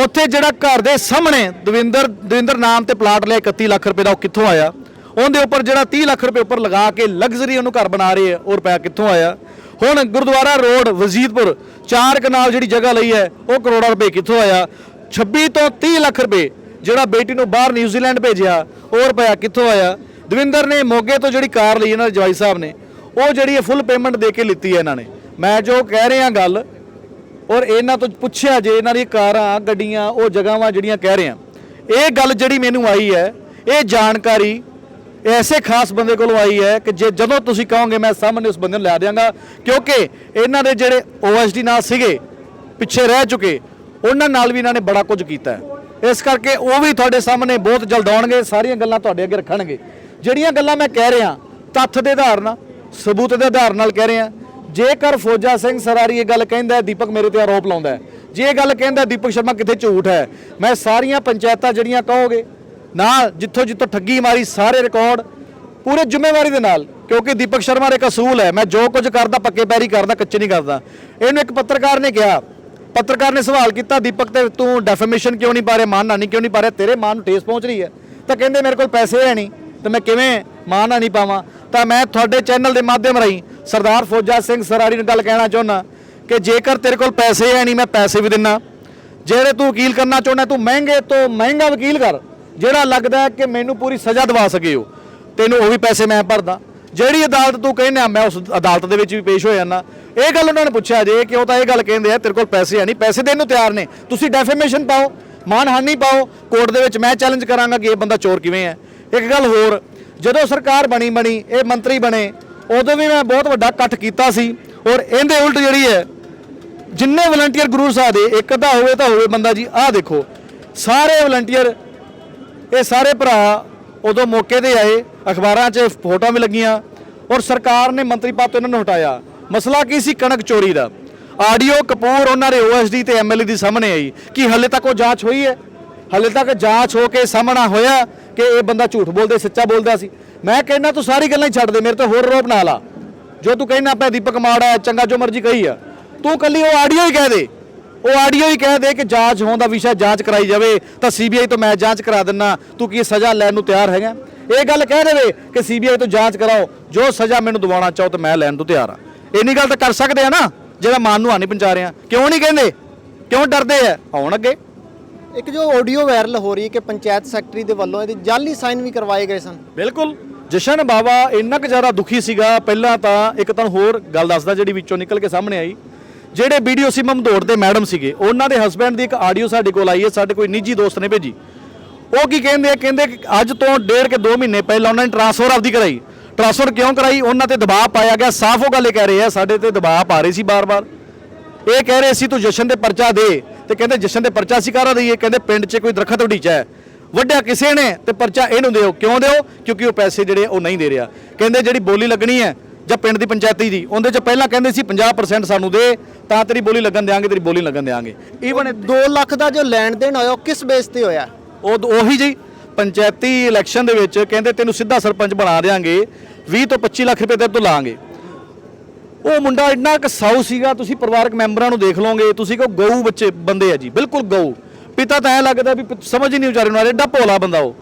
ਉੱਥੇ ਜਿਹੜਾ ਘਰ ਦੇ ਸਾਹਮਣੇ ਦਵਿੰਦਰ ਦਵਿੰਦਰ ਨਾਮ ਤੇ ਪਲਾਟ ਲਿਆ 31 ਲੱਖ ਰੁਪਏ ਦਾ, ਉਹ ਕਿੱਥੋਂ ਆਇਆ? ਉਹਦੇ ਉੱਪਰ ਜਿਹੜਾ 30 ਲੱਖ ਰੁਪਏ ਉੱਪਰ ਲਗਾ ਕੇ ਲਗਜ਼ਰੀ ਉਹਨੂੰ ਘਰ ਬਣਾ ਰਹੇ ਆ ਉਹ ਰੁਪਇਆ ਕਿੱਥੋਂ ਆਇਆ? ਹੁਣ ਗੁਰਦੁਆਰਾ ਰੋਡ ਵਜ਼ੀਦਪੁਰ ਚਾਰ ਕਨਾਲ ਜਿਹੜੀ ਜਗ੍ਹਾ ਲਈ ਹੈ, ਉਹ ਕਰੋੜਾਂ ਰੁਪਏ ਕਿੱਥੋਂ ਆਇਆ? 26 ਤੋਂ 30 ਲੱਖ ਰੁਪਏ ਜਿਹੜਾ ਬੇਟੀ ਨੂੰ ਬਾਹਰ ਨਿਊਜ਼ੀਲੈਂਡ ਭੇਜਿਆ, ਉਹ ਰੁਪਇਆ ਕਿੱਥੋਂ ਆਇਆ? ਦਵਿੰਦਰ ਨੇ ਮੋਗੇ ਤੋਂ ਜਿਹੜੀ ਕਾਰ ਲਈ ਇਹਨਾਂ ਦੇ ਜਵਾਈ ਸਾਹਿਬ ਨੇ, ਉਹ ਜਿਹੜੀ ਹੈ ਫੁੱਲ ਪੇਮੈਂਟ ਦੇ ਕੇ ਲਿੱਤੀ ਹੈ ਇਹਨਾਂ ਨੇ। ਮੈਂ ਜੋ ਕਹਿ ਰਿਹਾ ਗੱਲ, ਔਰ ਇਹਨਾਂ ਤੋਂ ਪੁੱਛਿਆ ਜੇ ਇਹਨਾਂ ਦੀ ਕਾਰਾਂ, ਗੱਡੀਆਂ, ਉਹ ਜਗ੍ਹਾਵਾਂ ਜਿਹੜੀਆਂ ਕਹਿ ਰਹੇ। ਆ ਇਹ ਗੱਲ ਜਿਹੜੀ ਮੈਨੂੰ ਆਈ ਹੈ, ਇਹ ਜਾਣਕਾਰੀ ਐਸੇ ਖਾਸ ਬੰਦੇ ਕੋਲੋਂ ਆਈ ਹੈ ਕਿ ਜੇ ਜਦੋਂ ਤੁਸੀਂ ਕਹੋਗੇ ਮੈਂ ਸਾਹਮਣੇ ਉਸ ਬੰਦੇ ਨੂੰ ਲਿਆ ਦਿਆਂਗਾ, ਕਿਉਂਕਿ ਇਹਨਾਂ ਦੇ ਜਿਹੜੇ ਓਐਸਡੀ ਨਾਲ ਸੀਗੇ, ਪਿੱਛੇ ਰਹਿ ਚੁੱਕੇ, ਉਹਨਾਂ ਨਾਲ ਵੀ ਇਹਨਾਂ ਨੇ ਬੜਾ ਕੁਝ ਕੀਤਾ ਹੈ। ਇਸ ਕਰਕੇ ਉਹ ਵੀ ਤੁਹਾਡੇ ਸਾਹਮਣੇ ਬਹੁਤ ਜਲਦ ਆਉਣਗੇ, ਸਾਰੀਆਂ ਗੱਲਾਂ ਤੁਹਾਡੇ ਅੱਗੇ ਰੱਖਣਗੇ। ਜਿਹੜੀਆਂ ਗੱਲਾਂ ਮੈਂ ਕਹਿ ਰਿਹਾ, ਤੱਥ ਦੇ ਆਧਾਰ ਨਾਲ, ਸਬੂਤ ਦੇ ਆਧਾਰ ਨਾਲ ਕਹਿ ਰਿਹਾ, ਜੇਕਰ ਫੌਜਾ ਸਿੰਘ ਸਰਾਰੀ ਇਹ ਗੱਲ ਕਹਿੰਦਾ ਦੀਪਕ ਮੇਰੇ ਤੇ ਆਰੋਪ ਲਾਉਂਦਾ ਜੇ ਇਹ ਗੱਲ ਕਹਿੰਦਾ ਦੀਪਕ ਸ਼ਰਮਾ ਕਿਤੇ ਝੂਠ ਹੈ? ਮੈਂ ਸਾਰੀਆਂ ਪੰਚਾਇਤਾਂ ਜਿਹੜੀਆਂ ਕਹੋਗੇ ਨਾ ਜਿੱਥੋਂ ਜਿੱਥੋਂ ਠੱਗੀ ਮਾਰੀ ਸਾਰੇ ਰਿਕਾਰਡ ਪੂਰੇ ਜ਼ਿੰਮੇਵਾਰੀ ਦੇ ਨਾਲ, ਕਿਉਂਕਿ ਦੀਪਕ ਸ਼ਰਮਾ ਦੇ ਇੱਕ ਅਸੂਲ ਹੈ, ਮੈਂ ਜੋ ਕੁਝ ਕਰਦਾ, ਪੱਕੇ ਪੈਰੀ ਕਰਦਾ, ਕੱਚੇ ਨਹੀਂ ਕਰਦਾ। ਇਹਨੂੰ ਇੱਕ ਪੱਤਰਕਾਰ ਨੇ ਕਿਹਾ, ਪੱਤਰਕਾਰ ਨੇ ਸਵਾਲ ਕੀਤਾ, ਦੀਪਕ ਤੇ ਤੂੰ ਡੈਫੇਮੇਸ਼ਨ ਕਿਉਂ ਨਹੀਂ ਪਾ ਰਿਹਾ ਮਾਨਹਾਨੀ ਕਿਉਂ ਨਹੀਂ ਪਾ ਰਿਹਾ, ਤੇਰੇ ਮਾਂ ਨੂੰ ਠੇਸ ਪਹੁੰਚ ਰਹੀ ਹੈ। ਤਾਂ ਕਹਿੰਦੇ, ਮੇਰੇ ਕੋਲ ਪੈਸੇ ਹੈ ਨਹੀਂ, ਤੇ ਮੈਂ ਕਿਵੇਂ ਮਾਨ ਮਾਨਹਾਨੀ ਪਾਵਾਂ? ਤਾਂ ਮੈਂ ਤੁਹਾਡੇ ਚੈਨਲ ਦੇ ਮਾਧਿਅਮ ਰਾਹੀਂ ਸਰਦਾਰ ਫੌਜਾ ਸਿੰਘ ਸਰਾਰੀ ਨੂੰ ਗੱਲ ਕਹਿਣਾ ਚਾਹੁੰਦਾ ਕਿ ਜੇਕਰ ਤੇਰੇ ਕੋਲ ਪੈਸੇ ਹੈ ਨਹੀਂ, ਮੈਂ ਪੈਸੇ ਵੀ ਦਿੰਨਾ। ਜਿਹੜੇ ਤੂੰ ਵਕੀਲ ਕਰਨਾ ਚਾਹੁੰਦਾ, ਤੂੰ ਮਹਿੰਗੇ ਤੋਂ ਮਹਿੰਗਾ ਵਕੀਲ ਕਰ। ਜਿਹੜਾ ਲੱਗਦਾ ਕਿ ਮੈਨੂੰ ਪੂਰੀ ਸਜ਼ਾ ਦਿਵਾ ਸਕੇ ਉਹ, ਤੈਨੂੰ ਉਹ ਵੀ ਪੈਸੇ ਮੈਂ ਭਰਦਾ। ਜਿਹੜੀ ਅਦਾਲਤ ਤੂੰ ਕਹਿੰਦਾ, ਮੈਂ ਉਸ ਅਦਾਲਤ ਦੇ ਵਿੱਚ ਵੀ ਪੇਸ਼ ਹੋ ਜਾਣਾ ਇਹ ਗੱਲ ਉਹਨਾਂ ਨੇ ਪੁੱਛਿਆ ਜੇ ਕਿ ਉਹ ਤਾਂ ਇਹ ਗੱਲ ਕਹਿੰਦੇ ਆ, ਤੇਰੇ ਕੋਲ ਪੈਸੇ ਹੈ ਨਹੀਂ, ਪੈਸੇ ਦੇਣ ਨੂੰ ਤਿਆਰ ਨੇ। ਤੁਸੀਂ ਡੈਫੇਮੇਸ਼ਨ ਪਾਓ, ਮਾਨਹਾਨੀ ਪਾਓ, ਕੋਰਟ ਦੇ ਵਿੱਚ ਮੈਂ ਚੈਲੰਜ ਕਰਾਂਗਾ ਕਿ ਇਹ ਬੰਦਾ ਚੋਰ ਕਿਵੇਂ ਹੈ। ਇੱਕ ਗੱਲ ਹੋਰ, ਜਦੋਂ ਸਰਕਾਰ ਬਣੀ ਬਣੀ, ਇਹ ਮੰਤਰੀ ਬਣੇ, ਉਦੋਂ ਵੀ ਮੈਂ ਬਹੁਤ ਵੱਡਾ ਇਕੱਠ ਕੀਤਾ ਸੀ। ਔਰ ਇਹਦੇ ਉਲਟ ਜਿਹੜੀ ਹੈ, ਜਿੰਨੇ ਵਲੰਟੀਅਰ ਗੁਰੂ ਸਾਹਿਬ ਦੇ, ਇੱਕ ਅੱਧਾ ਹੋਵੇ ਤਾਂ ਹੋਵੇ ਬੰਦਾ ਜੀ, ਆਹ ਦੇਖੋ, ਸਾਰੇ ਵਲੰਟੀਅਰ ਇਹ ਸਾਰੇ ਭਰਾ ਉਦੋਂ ਮੌਕੇ ਤੇ ਆਏ, ਅਖਬਾਰਾਂ 'ਚ ਫੋਟੋਆਂ ਵੀ ਲੱਗੀਆਂ ਔਰ ਸਰਕਾਰ ਨੇ ਮੰਤਰੀ ਪਦ ਤੋਂ ਇਹਨਾਂ ਨੂੰ ਹਟਾਇਆ। ਮਸਲਾ ਕੀ ਸੀ ਕਣਕ ਚੋਰੀ ਦਾ? ਆਡੀਓ ਕਪੂਰ ਉਹਨਾਂ ਦੇ ਓਐਸਡੀ ਤੇ ਐਮਐਲਏ ਦੀ ਸਾਹਮਣੇ ਆਈ ਕਿ ਹਲੇ ਤੱਕ ਉਹ ਜਾਂਚ ਹੋਈ ਹੈ? ਹਲੇ ਤੱਕ ਜਾਂਚ ਹੋ ਕੇ ਸਾਹਮਣਾ ਹੋਇਆ ਕਿ ਇਹ ਬੰਦਾ ਝੂਠ ਬੋਲਦੇ, ਸੱਚਾ ਬੋਲਦਾ ਸੀ। ਮੈਂ ਕਹਿੰਦਾ, ਤੂੰ ਸਾਰੀ ਗੱਲਾਂ ਹੀ ਛੱਡ ਦੇ, ਮੇਰੇ ਤੇ ਹੋਰ ਰੋਪ ਨਾ ਲਾ। ਜੋ ਤੂੰ ਕਹਿੰਦਾ ਆਪਾਂ ਦੀਪਕ ਮਾੜਾ, ਚੰਗਾ ਜੋ ਮਰਜ਼ੀ ਕਹੀ ਆ। ਤੂੰ ਕੱਲੀ ਉਹ ਆਡੀਓ ਹੀ ਕਹਿ ਦੇ। ਉਹ ਆਡੀਓ ਹੀ ਕਹਿ ਦੇ ਕਿ ਜਾਂਚ ਹੋਣ ਦਾ ਵਿਸ਼ਾ ਜਾਂਚ ਕਰਾਈ ਜਾਵੇ ਤਾਂ ਸੀਬੀਆਈ ਤੋਂ ਮੈਂ ਜਾਂਚ ਕਰਾ ਦਿੰਨਾ ਤੂੰ ਕੀ ਸਜ਼ਾ ਲੈਣ ਨੂੰ ਤਿਆਰ ਹੈਗਾ? ਇਹ ਗੱਲ ਕਹਿ ਦੇਵੇ ਕਿ ਸੀਬੀਆਈ ਤੋਂ ਜਾਂਚ ਕਰਾਓ ਜੋ ਸਜ਼ਾ ਮੈਨੂੰ ਦਿਵਾਉਣਾ ਚਾਹੋ ਤਾਂ ਮੈਂ ਲੈਣ ਨੂੰ ਤਿਆਰ ਆ ਇੰਨੀ ਗੱਲ ਤਾਂ ਕਰ ਸਕਦੇ ਆ ਨਾ ਜਿਹੜਾ ਮਾਨ ਨੂੰ ਹਾਨੀ ਪਹੁੰਚਾ ਰਿਹਾ ਕਿਉਂ ਨਹੀਂ ਕਹਿੰਦੇ? ਕਿਉਂ ਡਰਦੇ ਆ? ਆਉਣ ਅੱਗੇ।
ਇੱਕ ਜੋ ਆਡੀਓ ਵਾਇਰਲ ਹੋ ਰਹੀ ਹੈ ਕਿ ਪੰਚਾਇਤ ਸੈਕਟਰੀ ਦੇ ਵੱਲੋਂ ਇਹਦੇ ਜਾਲੀ ਸਾਈਨ ਵੀ ਕਰਵਾਏ ਗਏ ਸਨ।
ਬਿਲਕੁਲ। ਜਸ਼ਨ ਬਾਵਾ ਇੰਨਾ ਕੁ ਜ਼ਿਆਦਾ ਦੁਖੀ ਸੀਗਾ ਪਹਿਲਾਂ ਤਾਂ ਇੱਕ ਤਾਂ ਹੋਰ ਗੱਲ ਦੱਸਦਾ ਜਿਹੜੀ ਵਿੱਚੋਂ ਨਿਕਲ ਕੇ ਸਾਹਮਣੇ ਆਈ। ਜਿਹੜੇ ਵੀਡੀਓ ਸੀ ਮਮਦੋੜ ਦੇ ਮੈਡਮ ਸੀਗੇ, ਉਹਨਾਂ ਦੇ ਹਸਬੰਡ ਦੀ ਇੱਕ ਆਡੀਓ ਸਾਡੇ ਕੋਲ ਆਈ ਹੈ, ਸਾਡੇ ਕੋਈ ਨਿੱਜੀ ਦੋਸਤ ਨੇ ਭੇਜੀ। ਉਹ ਕੀ ਕਹਿੰਦੇ ਆ, ਕਹਿੰਦੇ ਕਿ ਅੱਜ ਤੋਂ ਡੇਢ ਕੇ 2 ਮਹੀਨੇ ਪਹਿਲਾਂ ਉਹਨਾਂ ਨੇ ਟ੍ਰਾਂਸਫਰ ਆਪਦੀ ਕਰਾਈ। ਟ੍ਰਾਂਸਫਰ ਕਿਉਂ ਕਰਾਈ? ਉਹਨਾਂ ਤੇ ਦਬਾਅ ਪਾਇਆ ਗਿਆ। ਸਾਫ਼ ਉਹ ਗੱਲ ਇਹ ਕਹਿ ਰਹੇ ਆ, ਸਾਡੇ ਤੇ ਦਬਾਅ ਪਾ ਰਹੇ ਸੀ ਬਾਰ-ਬਾਰ। ਇਹ ਕਹਿ ਰਹੇ ਸੀ, ਤੂੰ ਜਸ਼ਨ ਦੇ ਪਰਚਾ ਦੇ। ਤੇ ਕਹਿੰਦੇ, ਜਸ਼ਨ ਦੇ ਪਰਚਾ ਸੀ ਕਾਰਾ ਦਈਏ? ਕਹਿੰਦੇ, ਪਿੰਡ 'ਚ ਕੋਈ ਦਰਖਤ ਉਡੀਚਾ ਹੈ। ਵੱਡਿਆ ਕਿਸੇ ਨੇ ਤੇ ਪਰਚਾ ਇਹਨੂੰ ਦਿਓ। ਕਿਉਂ ਦਿਓ? ਕਿਉਂਕਿ ਉਹ ਪੈਸੇ ਜਿਹੜੇ ਉਹ ਨਹੀਂ ਦੇ ਰਿਹਾ। ਕਹਿੰਦੇ, ਜਿਹੜੀ ਬੋਲੀ ਲੱਗਣੀ ਹੈ ਜਾਂ ਪਿੰਡ ਦੀ ਪੰਚਾਇਤੀ ਦੀ ਉਹਦੇ ਚ ਪਹਿਲਾਂ ਕਹਿੰਦੇ ਸੀ 50% ਸਾਨੂੰ ਦੇ ਤਾਂ ਤੇਰੀ ਬੋਲੀ ਲੱਗਣ ਦੇਾਂਗੇ ਤੇਰੀ ਬੋਲੀ ਲੱਗਣ ਦੇਾਂਗੇ ਈਵਨ
2 ਲੱਖ ਦਾ ਜੋ ਲੈਣ ਦੇਣ ਹੋਇਆ ਉਹ ਕਿਸ ਬੇਸ ਤੇ ਹੋਇਆ?
ਉਹ ਉਹੀ ਜੀ ਪੰਚਾਇਤੀ ਇਲੈਕਸ਼ਨ ਦੇ ਵਿੱਚ ਕਹਿੰਦੇ ਤੈਨੂੰ ਸਿੱਧਾ ਸਰਪੰਚ ਬਣਾ ਦੇਾਂਗੇ 20 ਤੋਂ 25 ਲੱਖ ਰੁਪਏ ਤੇਰੇ ਤੋਂ ਲਾਂਗੇ। ਉਹ ਮੁੰਡਾ ਇੰਨਾ ਕੁ ਸਾਊ ਸੀਗਾ ਤੁਸੀਂ ਪਰਿਵਾਰਕ ਮੈਂਬਰਾਂ ਨੂੰ ਦੇਖ ਲਓਗੇ ਤੁਸੀਂ ਕਹੋ ਗਊ ਬੱਚੇ ਬੰਦੇ ਆ ਜੀ ਬਿਲਕੁਲ ਗਊ। ਪਿਤਾ ਤਾਂ ਐ ਲੱਗਦਾ ਵੀ ਸਮਝ ਹੀ ਨਹੀਂ ਵਿਚਾਰੇ ਨੂੰ ਆ ਰਿਹਾ ਏਡਾ ਭੋਲਾ ਬੰਦਾ ਉਹ।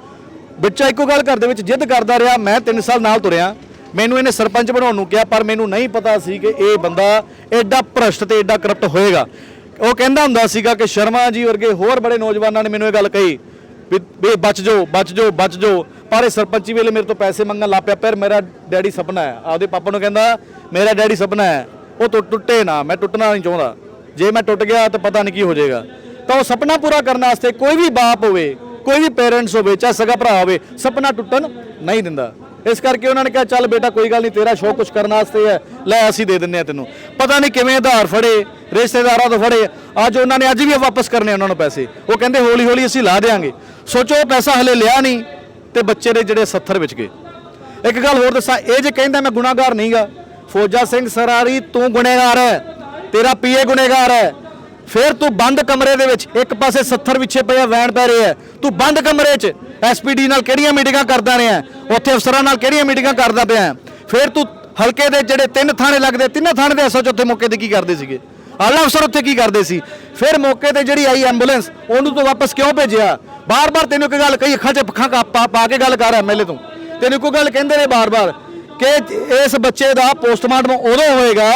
ਬੱਚਾ ਇੱਕੋ ਗੱਲ ਘਰ ਦੇ ਵਿੱਚ ਜਿੱਦ ਕਰਦਾ ਰਿਹਾ ਮੈਂ 3 ਸਾਲ ਨਾਲ ਤੁਰਿਆ। ਮੈਨੂੰ ਇਹਨੇ ਸਰਪੰਚ ਬਣਾਉਣ ਨੂੰ ਕਿਹਾ, ਪਰ ਮੈਨੂੰ ਨਹੀਂ ਪਤਾ ਸੀ ਕਿ ਇਹ ਬੰਦਾ ਐਡਾ ਭ੍ਰਸ਼ਟ ਤੇ ਐਡਾ ਕਰਪਟ ਹੋਏਗਾ। ਉਹ ਕਹਿੰਦਾ ਹੁੰਦਾ ਸੀਗਾ ਕਿ ਸ਼ਰਮਾ ਜੀ ਵਰਗੇ ਹੋਰ ਬੜੇ ਨੌਜਵਾਨਾਂ ਨੇ ਮੈਨੂੰ ਇਹ ਗੱਲ ਕਹੀ ਵੀ ਬਚ ਜਾਓ ਬਚ ਜਾਓ ਬਚ ਜਾਓ। ਪਰ ਇਹ ਸਰਪੰਚੀ ਵੇਲੇ ਮੇਰੇ ਤੋਂ ਪੈਸੇ ਮੰਗਣ ਲੱਗ ਪਿਆ ਪਰ ਮੇਰਾ ਡੈਡੀ ਸੁਪਨਾ ਹੈ। ਆਪਦੇ ਪਾਪਾ ਨੂੰ ਕਹਿੰਦਾ, ਮੇਰਾ ਡੈਡੀ ਸੁਪਨਾ ਹੈ। ਉਹ ਟੁੱਟ- ਟੁੱਟੇ ਨਾ, ਮੈਂ ਟੁੱਟਣਾ ਨਹੀਂ ਚਾਹੁੰਦਾ। ਜੇ ਮੈਂ ਟੁੱਟ ਗਿਆ ਤਾਂ ਪਤਾ ਨਹੀਂ ਕੀ ਹੋ ਜਾਏਗਾ। ਤਾਂ ਉਹ ਸੁਪਨਾ ਪੂਰਾ ਕਰਨ ਵਾਸਤੇ ਕੋਈ ਵੀ ਬਾਪ ਹੋਵੇ, ਕੋਈ ਵੀ ਪੇਰੈਂਟਸ ਹੋਵੇ, ਚਾਹੇ ਸਗਾ ਭਰਾ ਹੋਵੇ, ਸੁਪਨਾ ਟੁੱਟਣ ਨਹੀਂ ਦਿੰਦਾ। ਇਸ ਕਰਕੇ ਉਹਨਾਂ ਨੇ ਕਿਹਾ, ਚੱਲ ਬੇਟਾ, ਕੋਈ ਗੱਲ ਨਹੀਂ, ਤੇਰਾ ਸ਼ੋਅ ਕੁਝ ਕਰਨ ਵਾਸਤੇ ਹੈ। ਲੈ, ਅਸੀਂ ਦੇ ਦਿੰਨੇ ਆ ਤੈਨੂੰ। ਪਤਾ ਨਹੀਂ ਕਿਵੇਂ ਆਧਾਰ ਫੜੇ, ਰਿਸ਼ਤੇਦਾਰਾਂ ਤੋਂ ਫੜੇ। ਅੱਜ ਉਹਨਾਂ ਨੇ, ਅੱਜ ਵੀ ਵਾਪਸ ਕਰਨੇ ਉਹਨਾਂ ਨੂੰ ਪੈਸੇ। ਉਹ ਕਹਿੰਦੇ ਹੌਲੀ ਹੌਲੀ ਅਸੀਂ ਲਾ ਦੇਾਂਗੇ ਸੋਚੋ, ਉਹ ਪੈਸਾ ਹਲੇ ਲਿਆ ਨਹੀਂ ਤੇ ਬੱਚੇ ਦੇ ਜਿਹੜੇ 70 ਵਿੱਚ ਗਏ। ਇੱਕ ਗੱਲ ਹੋਰ ਦੱਸਾਂ, ਇਹ ਜੇ ਕਹਿੰਦਾ ਮੈਂ ਗੁਨਾਹਗਾਰ ਨਹੀਂਗਾ ਫੌਜਾ ਸਿੰਘ ਸਰਾਰੀ, ਤੂੰ ਗੁਨੇਗਾਰ ਹੈ, ਤੇਰਾ ਪੀਏ ਗੁਨੇਗਾਰ ਹੈ। ਫਿਰ ਤੂੰ ਬੰਦ ਕਮਰੇ ਦੇ ਵਿੱਚ, ਇੱਕ ਪਾਸੇ 70 ਵਿਛੇ ਪਿਆ ਵੈਣ ਪੈ ਰਹੇ ਆ। ਤੂੰ ਬੰਦ ਕਮਰੇ 'ਚ। ਐਸਪੀਡੀ ਨਾਲ ਕਿਹੜੀਆਂ ਮੀਟਿੰਗਾਂ ਕਰਦਾ ਰਿਹਾ? ਉੱਥੇ ਅਫਸਰਾਂ ਨਾਲ ਕਿਹੜੀਆਂ ਮੀਟਿੰਗਾਂ ਕਰਦਾ ਪਿਆ? ਫਿਰ ਤੂੰ ਹਲਕੇ ਦੇ ਜਿਹੜੇ ਤਿੰਨ ਥਾਣੇ ਲੱਗਦੇ, ਤਿੰਨਾਂ ਥਾਣੇ ਦੇ ਐਸਐਚ ਉੱਥੇ ਮੌਕੇ ਤੇ ਕੀ ਕਰਦੇ ਸੀਗੇ? ਆਲਾ ਅਫਸਰ ਉੱਥੇ ਕੀ ਕਰਦੇ ਸੀ? ਫਿਰ ਮੌਕੇ ਤੇ ਜਿਹੜੀ ਆਈ ਐਂਬੂਲੈਂਸ, ਉਹਨੂੰ ਤੋਂ ਵਾਪਸ ਕਿਉਂ ਭੇਜਿਆ? ਬਾਰ-ਬਾਰ ਤੈਨੂੰ ਇੱਕ ਗੱਲ ਕਹੀ, ਅੱਖਾਂ 'ਚ ਅੱਖਾਂ ਪਾ ਕੇ ਗੱਲ ਕਰ ਐਮਐਲਏ ਤੂੰ। ਤੈਨੂੰ ਕੋਈ ਗੱਲ ਕਹਿੰਦੇ ਨੇ ਬਾਰ-ਬਾਰ? ਕਿ ਇਸ ਬੱਚੇ ਦਾ ਪੋਸਟਮਾਰਟਮ ਉਦੋਂ ਹੋਏਗਾ,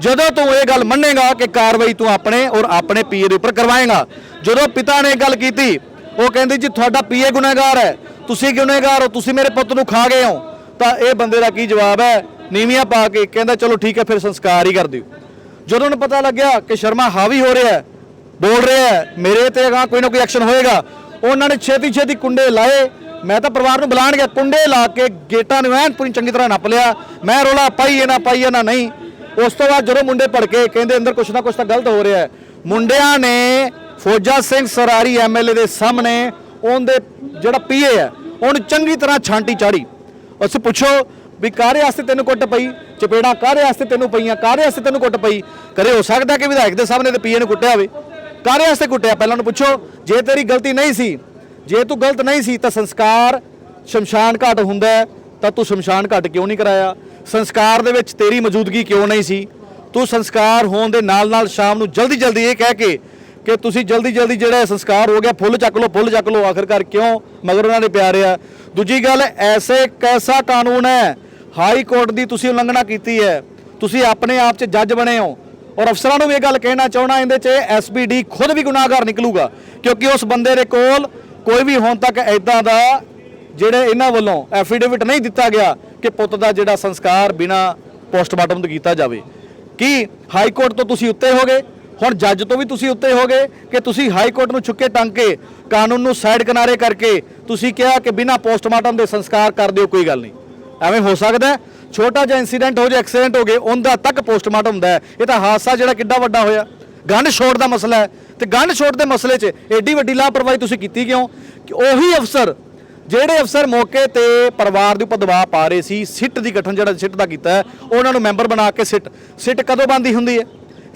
ਜਦੋਂ ਤੂੰ ਇਹ ਗੱਲ ਮੰਨੇਗਾ ਕਿ ਕਾਰਵਾਈ ਤੂੰ ਆਪਣੇ ਔਰ ਆਪਣੇ ਪੀਏ ਦੇ ਉੱਪਰ ਕਰਵਾਏਗਾ। ਜਦੋਂ ਪਿਤਾ ਨੇ ਗੱਲ ਕੀਤੀ ਉਹ ਕਹਿੰਦੀ ਜੀ, ਤੁਹਾਡਾ ਪੀਏ ਗੁਨਹਗਾਰ ਹੈ। ਤੁਸੀਂ ਗੁਨਹਗਾਰ ਹੋ, ਤੁਸੀਂ ਮੇਰੇ ਪੁੱਤ ਨੂੰ ਖਾ ਗਏ ਹੋ। ਤਾਂ ਇਹ ਬੰਦੇ ਦਾ ਕੀ ਜਵਾਬ ਹੈ? ਨੀਵੀਆਂ ਪਾ ਕੇ ਕਹਿੰਦਾ, ਚਲੋ ਠੀਕ ਹੈ, ਫਿਰ ਸੰਸਕਾਰ ਹੀ ਕਰ ਦਿਓ। ਜਦੋਂ ਉਹਨੂੰ ਪਤਾ ਲੱਗਿਆ ਕਿ ਸ਼ਰਮਾ ਹਾਵੀ ਹੋ ਰਿਹਾ ਹੈ, ਬੋਲ ਰਿਹਾ ਹੈ, ਮੇਰੇ ਤੇ ਅਗਾਂਹ ਕੋਈ ਨਾ ਕੋਈ ਐਕਸ਼ਨ ਹੋਏਗਾ। ਉਹਨਾਂ ਨੇ ਛੇਤੀ ਛੇਤੀ ਕੁੰਡੇ ਲਾਏ। ਮੈਂ ਤਾਂ ਪਰਿਵਾਰ ਨੂੰ ਬੁਲਾਣ ਗਿਆ। ਕੁੰਡੇ ਲਾ ਕੇ ਗੇਟਾਂ ਨੂੰ ਐਨ ਪੂਰੀ ਚੰਗੀ ਤਰ੍ਹਾਂ ਨੱਪ ਲਿਆ। ਮੈਂ ਰੋਲਾ ਇਹ ਨਾ ਪਾਈ ਇਹ ਨਾ ਨਹੀਂ। ਉਸ ਤੋਂ ਬਾਅਦ ਜਦੋਂ ਮੁੰਡੇ ਭੜਕੇ, ਕਹਿੰਦੇ ਅੰਦਰ ਕੁਛ ਨਾ ਕੁਛ ਤਾਂ ਗਲਤ ਹੋ ਰਿਹਾ ਹੈ। ਮੁੰਡਿਆਂ ਨੇ ਫੌਜਾ ਸਿੰਘ ਸਰਾਰੀ ਐਮਐਲਏ ਦੇ ਸਾਹਮਣੇ ਉਹਦੇ ਜਿਹੜਾ ਪੀਏ ਹੈ, ਉਹਨੂੰ ਚੰਗੀ ਤਰ੍ਹਾਂ ਛਾਂਟੀ ਚਾੜੀ। ਉਸ ਪੁੱਛੋ ਵੀ ਕਾਹਦੇ ਵਾਸਤੇ ਤੈਨੂੰ ਕੁੱਟ ਪਈ? ਚਪੇੜਾ ਕਾਹਦੇ ਵਾਸਤੇ ਤੈਨੂੰ ਪਈਆਂ? ਕਾਹਦੇ ਵਾਸਤੇ ਤੈਨੂੰ ਕੁੱਟ ਪਈ? ਕਰੇ ਹੋ ਸਕਦਾ ਕਿ ਵਿਧਾਇਕ ਦੇ ਸਾਹਮਣੇ ਤੇ ਪੀਏ ਨੂੰ ਕੁੱਟਿਆ ਹੋਵੇ। ਕਾਹਦੇ ਵਾਸਤੇ ਕੁੱਟਿਆ? ਪਹਿਲਾਂ ਉਹਨੂੰ ਪੁੱਛੋ, ਜੇ ਤੇਰੀ ਗਲਤੀ ਨਹੀਂ ਸੀ, ਜੇ ਤੂੰ ਗਲਤ ਨਹੀਂ ਸੀ, ਤਾਂ ਸੰਸਕਾਰ ਸ਼ਮਸ਼ਾਨ ਘਾਟ ਹੁੰਦਾ ਤਾਂ ਤੂੰ ਸ਼ਮਸ਼ਾਨ ਘਾਟ ਕਿਉਂ ਨਹੀਂ ਕਰਾਇਆ? ਸੰਸਕਾਰ ਦੇ ਵਿੱਚ ਤੇਰੀ ਮੌਜੂਦਗੀ ਕਿਉਂ ਨਹੀਂ ਸੀ? ਤੂੰ ਸੰਸਕਾਰ ਹੋਣ ਦੇ ਨਾਲ ਨਾਲ ਸ਼ਾਮ ਨੂੰ ਜਲਦੀ ਜਲਦੀ ਇਹ ਕਹਿ ਕੇ ਕਿ ਤੁਸੀਂ ਜਲਦੀ ਜਲਦੀ ਜਿਹੜਾ ਸੰਸਕਾਰ ਹੋ ਗਿਆ, ਫੁੱਲ ਚੱਕ ਲਓ, ਫੁੱਲ ਚੱਕ ਲਓ, ਆਖਰਕਾਰ ਕਿਉਂ? ਮਗਰ ਉਹਨਾਂ ਦੇ ਪਿਆਰੇ ਆ ਦੂਜੀ ਗੱਲ, ਐਸੇ ਕੈਸਾ ਕਾਨੂੰਨ ਹੈ, ਹਾਈ ਕੋਰਟ ਦੀ ਤੁਸੀਂ ਉਲੰਘਣਾ ਕੀਤੀ ਹੈ। ਤੁਸੀਂ ਆਪਣੇ ਆਪ 'ਚ ਜੱਜ ਬਣੇ ਹੋ। ਔਰ ਅਫਸਰਾਂ ਨੂੰ ਵੀ ਇਹ ਗੱਲ ਕਹਿਣਾ ਚਾਹਣਾ ਇਹਦੇ 'ਚ ਐਸਪੀਡੀ ਖੁਦ ਵੀ ਗੁਨਾਹਗਾਰ ਨਿਕਲੂਗਾ। ਕਿਉਂਕਿ ਉਸ ਬੰਦੇ ਦੇ ਕੋਲ ਕੋਈ ਵੀ ਹੁਣ ਤੱਕ ਐਦਾਂ ਦਾ ਜਿਹੜੇ ਇਹਨਾਂ ਵੱਲੋਂ ਐਫੀਡੇਵਿਟ ਨਹੀਂ ਦਿੱਤਾ ਗਿਆ ਕਿ ਪੁੱਤ ਦਾ ਜਿਹੜਾ ਸੰਸਕਾਰ ਬਿਨਾ ਪੋਸਟਮਾਰਟਮ ਤੋਂ ਕੀਤਾ ਜਾਵੇ। ਕੀ ਹਾਈ ਕੋਰਟ ਤੋਂ ਤੁਸੀਂ ਉੱਤੇ ਹੋਗੇ? ਹੁਣ ਜੱਜ ਤੋਂ ਵੀ ਤੁਸੀਂ ਉੱਤੇ ਹੋਗੇ ਕਿ ਤੁਸੀਂ ਹਾਈ ਕੋਰਟ ਨੂੰ ਛੁੱਕੇ ਟੰਗ ਕੇ ਕਾਨੂੰਨ ਨੂੰ ਸਾਈਡ ਕਿਨਾਰੇ ਕਰਕੇ ਤੁਸੀਂ ਕਿਹਾ ਕਿ ਬਿਨਾਂ ਪੋਸਟਮਾਰਟਮ ਦੇ ਸੰਸਕਾਰ ਕਰ ਦਿਓ, ਕੋਈ ਗੱਲ ਨਹੀਂ। ਐਵੇਂ ਹੋ ਸਕਦਾ ਛੋਟਾ ਜਿਹਾ ਇਨਸੀਡੈਂਟ ਹੋ ਜਾਏ ਐਕਸੀਡੈਂਟ ਹੋ ਗਏ, ਉਹਦਾ ਤੱਕ ਪੋਸਟਮਾਰਟਮ ਹੁੰਦਾ ਹੈ। ਇਹ ਤਾਂ ਹਾਦਸਾ ਜਿਹੜਾ ਕਿੱਡਾ ਵੱਡਾ ਹੋਇਆ। ਗੰਢ ਛੋੜ ਦਾ ਮਸਲਾ ਹੈ। ਤੇ ਗੰਢ ਛੋੜ ਦੇ ਮਸਲੇ 'ਚ ਐਡੀ ਵੱਡੀ ਲਾਪਰਵਾਹੀ ਤੁਸੀਂ ਕੀਤੀ ਕਿਉਂ? ਕਿ ਉਹੀ ਅਫਸਰ, ਜਿਹੜੇ ਅਫਸਰ ਮੌਕੇ ਤੇ ਪਰਿਵਾਰ ਦੇ ਉੱਪਰ ਦਬਾਅ ਪਾ ਰਹੇ ਸੀ, ਸਿੱਟ ਦੀ ਗਠਨ ਜਿਹੜਾ ਸਿੱਟ ਦਾ ਕੀਤਾ ਉਹਨਾਂ ਨੂੰ ਮੈਂਬਰ ਬਣਾ ਕੇ ਸਿੱਟ। ਸਿੱਟ ਕਦੋਂ ਬੰਦੀ ਹੁੰਦੀ ਹੈ?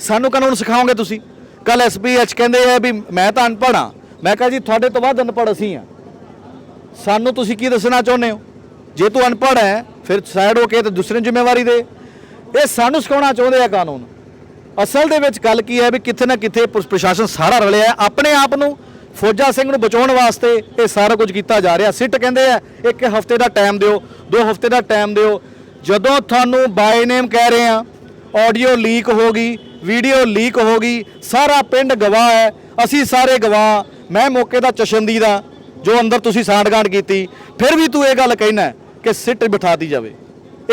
ਸਾਨੂੰ ਕਾਨੂੰਨ ਸਿਖਾਓਗੇ ਤੁਸੀਂ? ਕੱਲ ਐਸਪੀਐਚ ਕਹਿੰਦੇ ਆ ਵੀ ਮੈਂ ਤਾਂ ਅਨਪੜ੍ਹ ਹਾਂ। ਮੈਂ ਕਹਾਂ ਜੀ, ਤੁਹਾਡੇ ਤੋਂ ਵੱਧ ਅਨਪੜ੍ਹ ਅਸੀਂ ਹਾਂ। ਸਾਨੂੰ ਤੁਸੀਂ ਕੀ ਦੱਸਣਾ ਚਾਹੁੰਦੇ ਹੋ? ਜੇ ਤੂੰ ਅਨਪੜ੍ਹ ਹੈ, ਫਿਰ ਸਾਈਡ ਹੋ ਕੇ ਤੇ ਦੂਸਰੇ ਨੂੰ ਜ਼ਿੰਮੇਵਾਰੀ ਦੇ। ਇਹ ਸਾਨੂੰ ਸਿਖਾਉਣਾ ਚਾਹੁੰਦੇ ਆ ਕਾਨੂੰਨ। ਅਸਲ ਦੇ ਵਿੱਚ ਗੱਲ ਕੀ ਹੈ ਵੀ ਕਿੱਥੇ ਨਾ ਕਿੱਥੇ ਪੁਲਿਸ ਪ੍ਰਸ਼ਾਸਨ ਸਾਰਾ ਰਲਿਆ ਆਪਣੇ ਆਪ ਨੂੰ। ਫੌਜਾ ਸਿੰਘ ਨੂੰ ਬਚਾਉਣ ਵਾਸਤੇ ਇਹ ਸਾਰਾ ਕੁਝ ਕੀਤਾ ਜਾ ਰਿਹਾ। ਸਿੱਟ ਕਹਿੰਦੇ ਆ, ਇੱਕ ਹਫ਼ਤੇ ਦਾ ਟਾਈਮ ਦਿਓ, ਦੋ ਹਫ਼ਤੇ ਦਾ ਟਾਈਮ ਦਿਓ। ਜਦੋਂ ਤੁਹਾਨੂੰ ਬਾਏ ਨੇਮ ਕਹਿ ਰਹੇ ਆ ਆਡੀਓ ਲੀਕ ਹੋ ਗਈ, ਵੀਡੀਓ ਲੀਕ ਹੋ ਗਈ, ਸਾਰਾ ਪਿੰਡ ਗਵਾਹ ਹੈ, ਅਸੀਂ ਸਾਰੇ ਗਵਾਹ ਮੈਂ ਮੌਕੇ ਦਾ ਚਸ਼ਮਦੀਦ ਹਾਂ, ਜੋ ਅੰਦਰ ਤੁਸੀਂ ਸਾਂਠਗਾਂਠ ਕੀਤੀ। ਫਿਰ ਵੀ ਤੂੰ ਇਹ ਗੱਲ ਕਹਿਣਾ ਕਿ ਸਿੱਟ ਬਿਠਾਤੀ ਜਾਵੇ।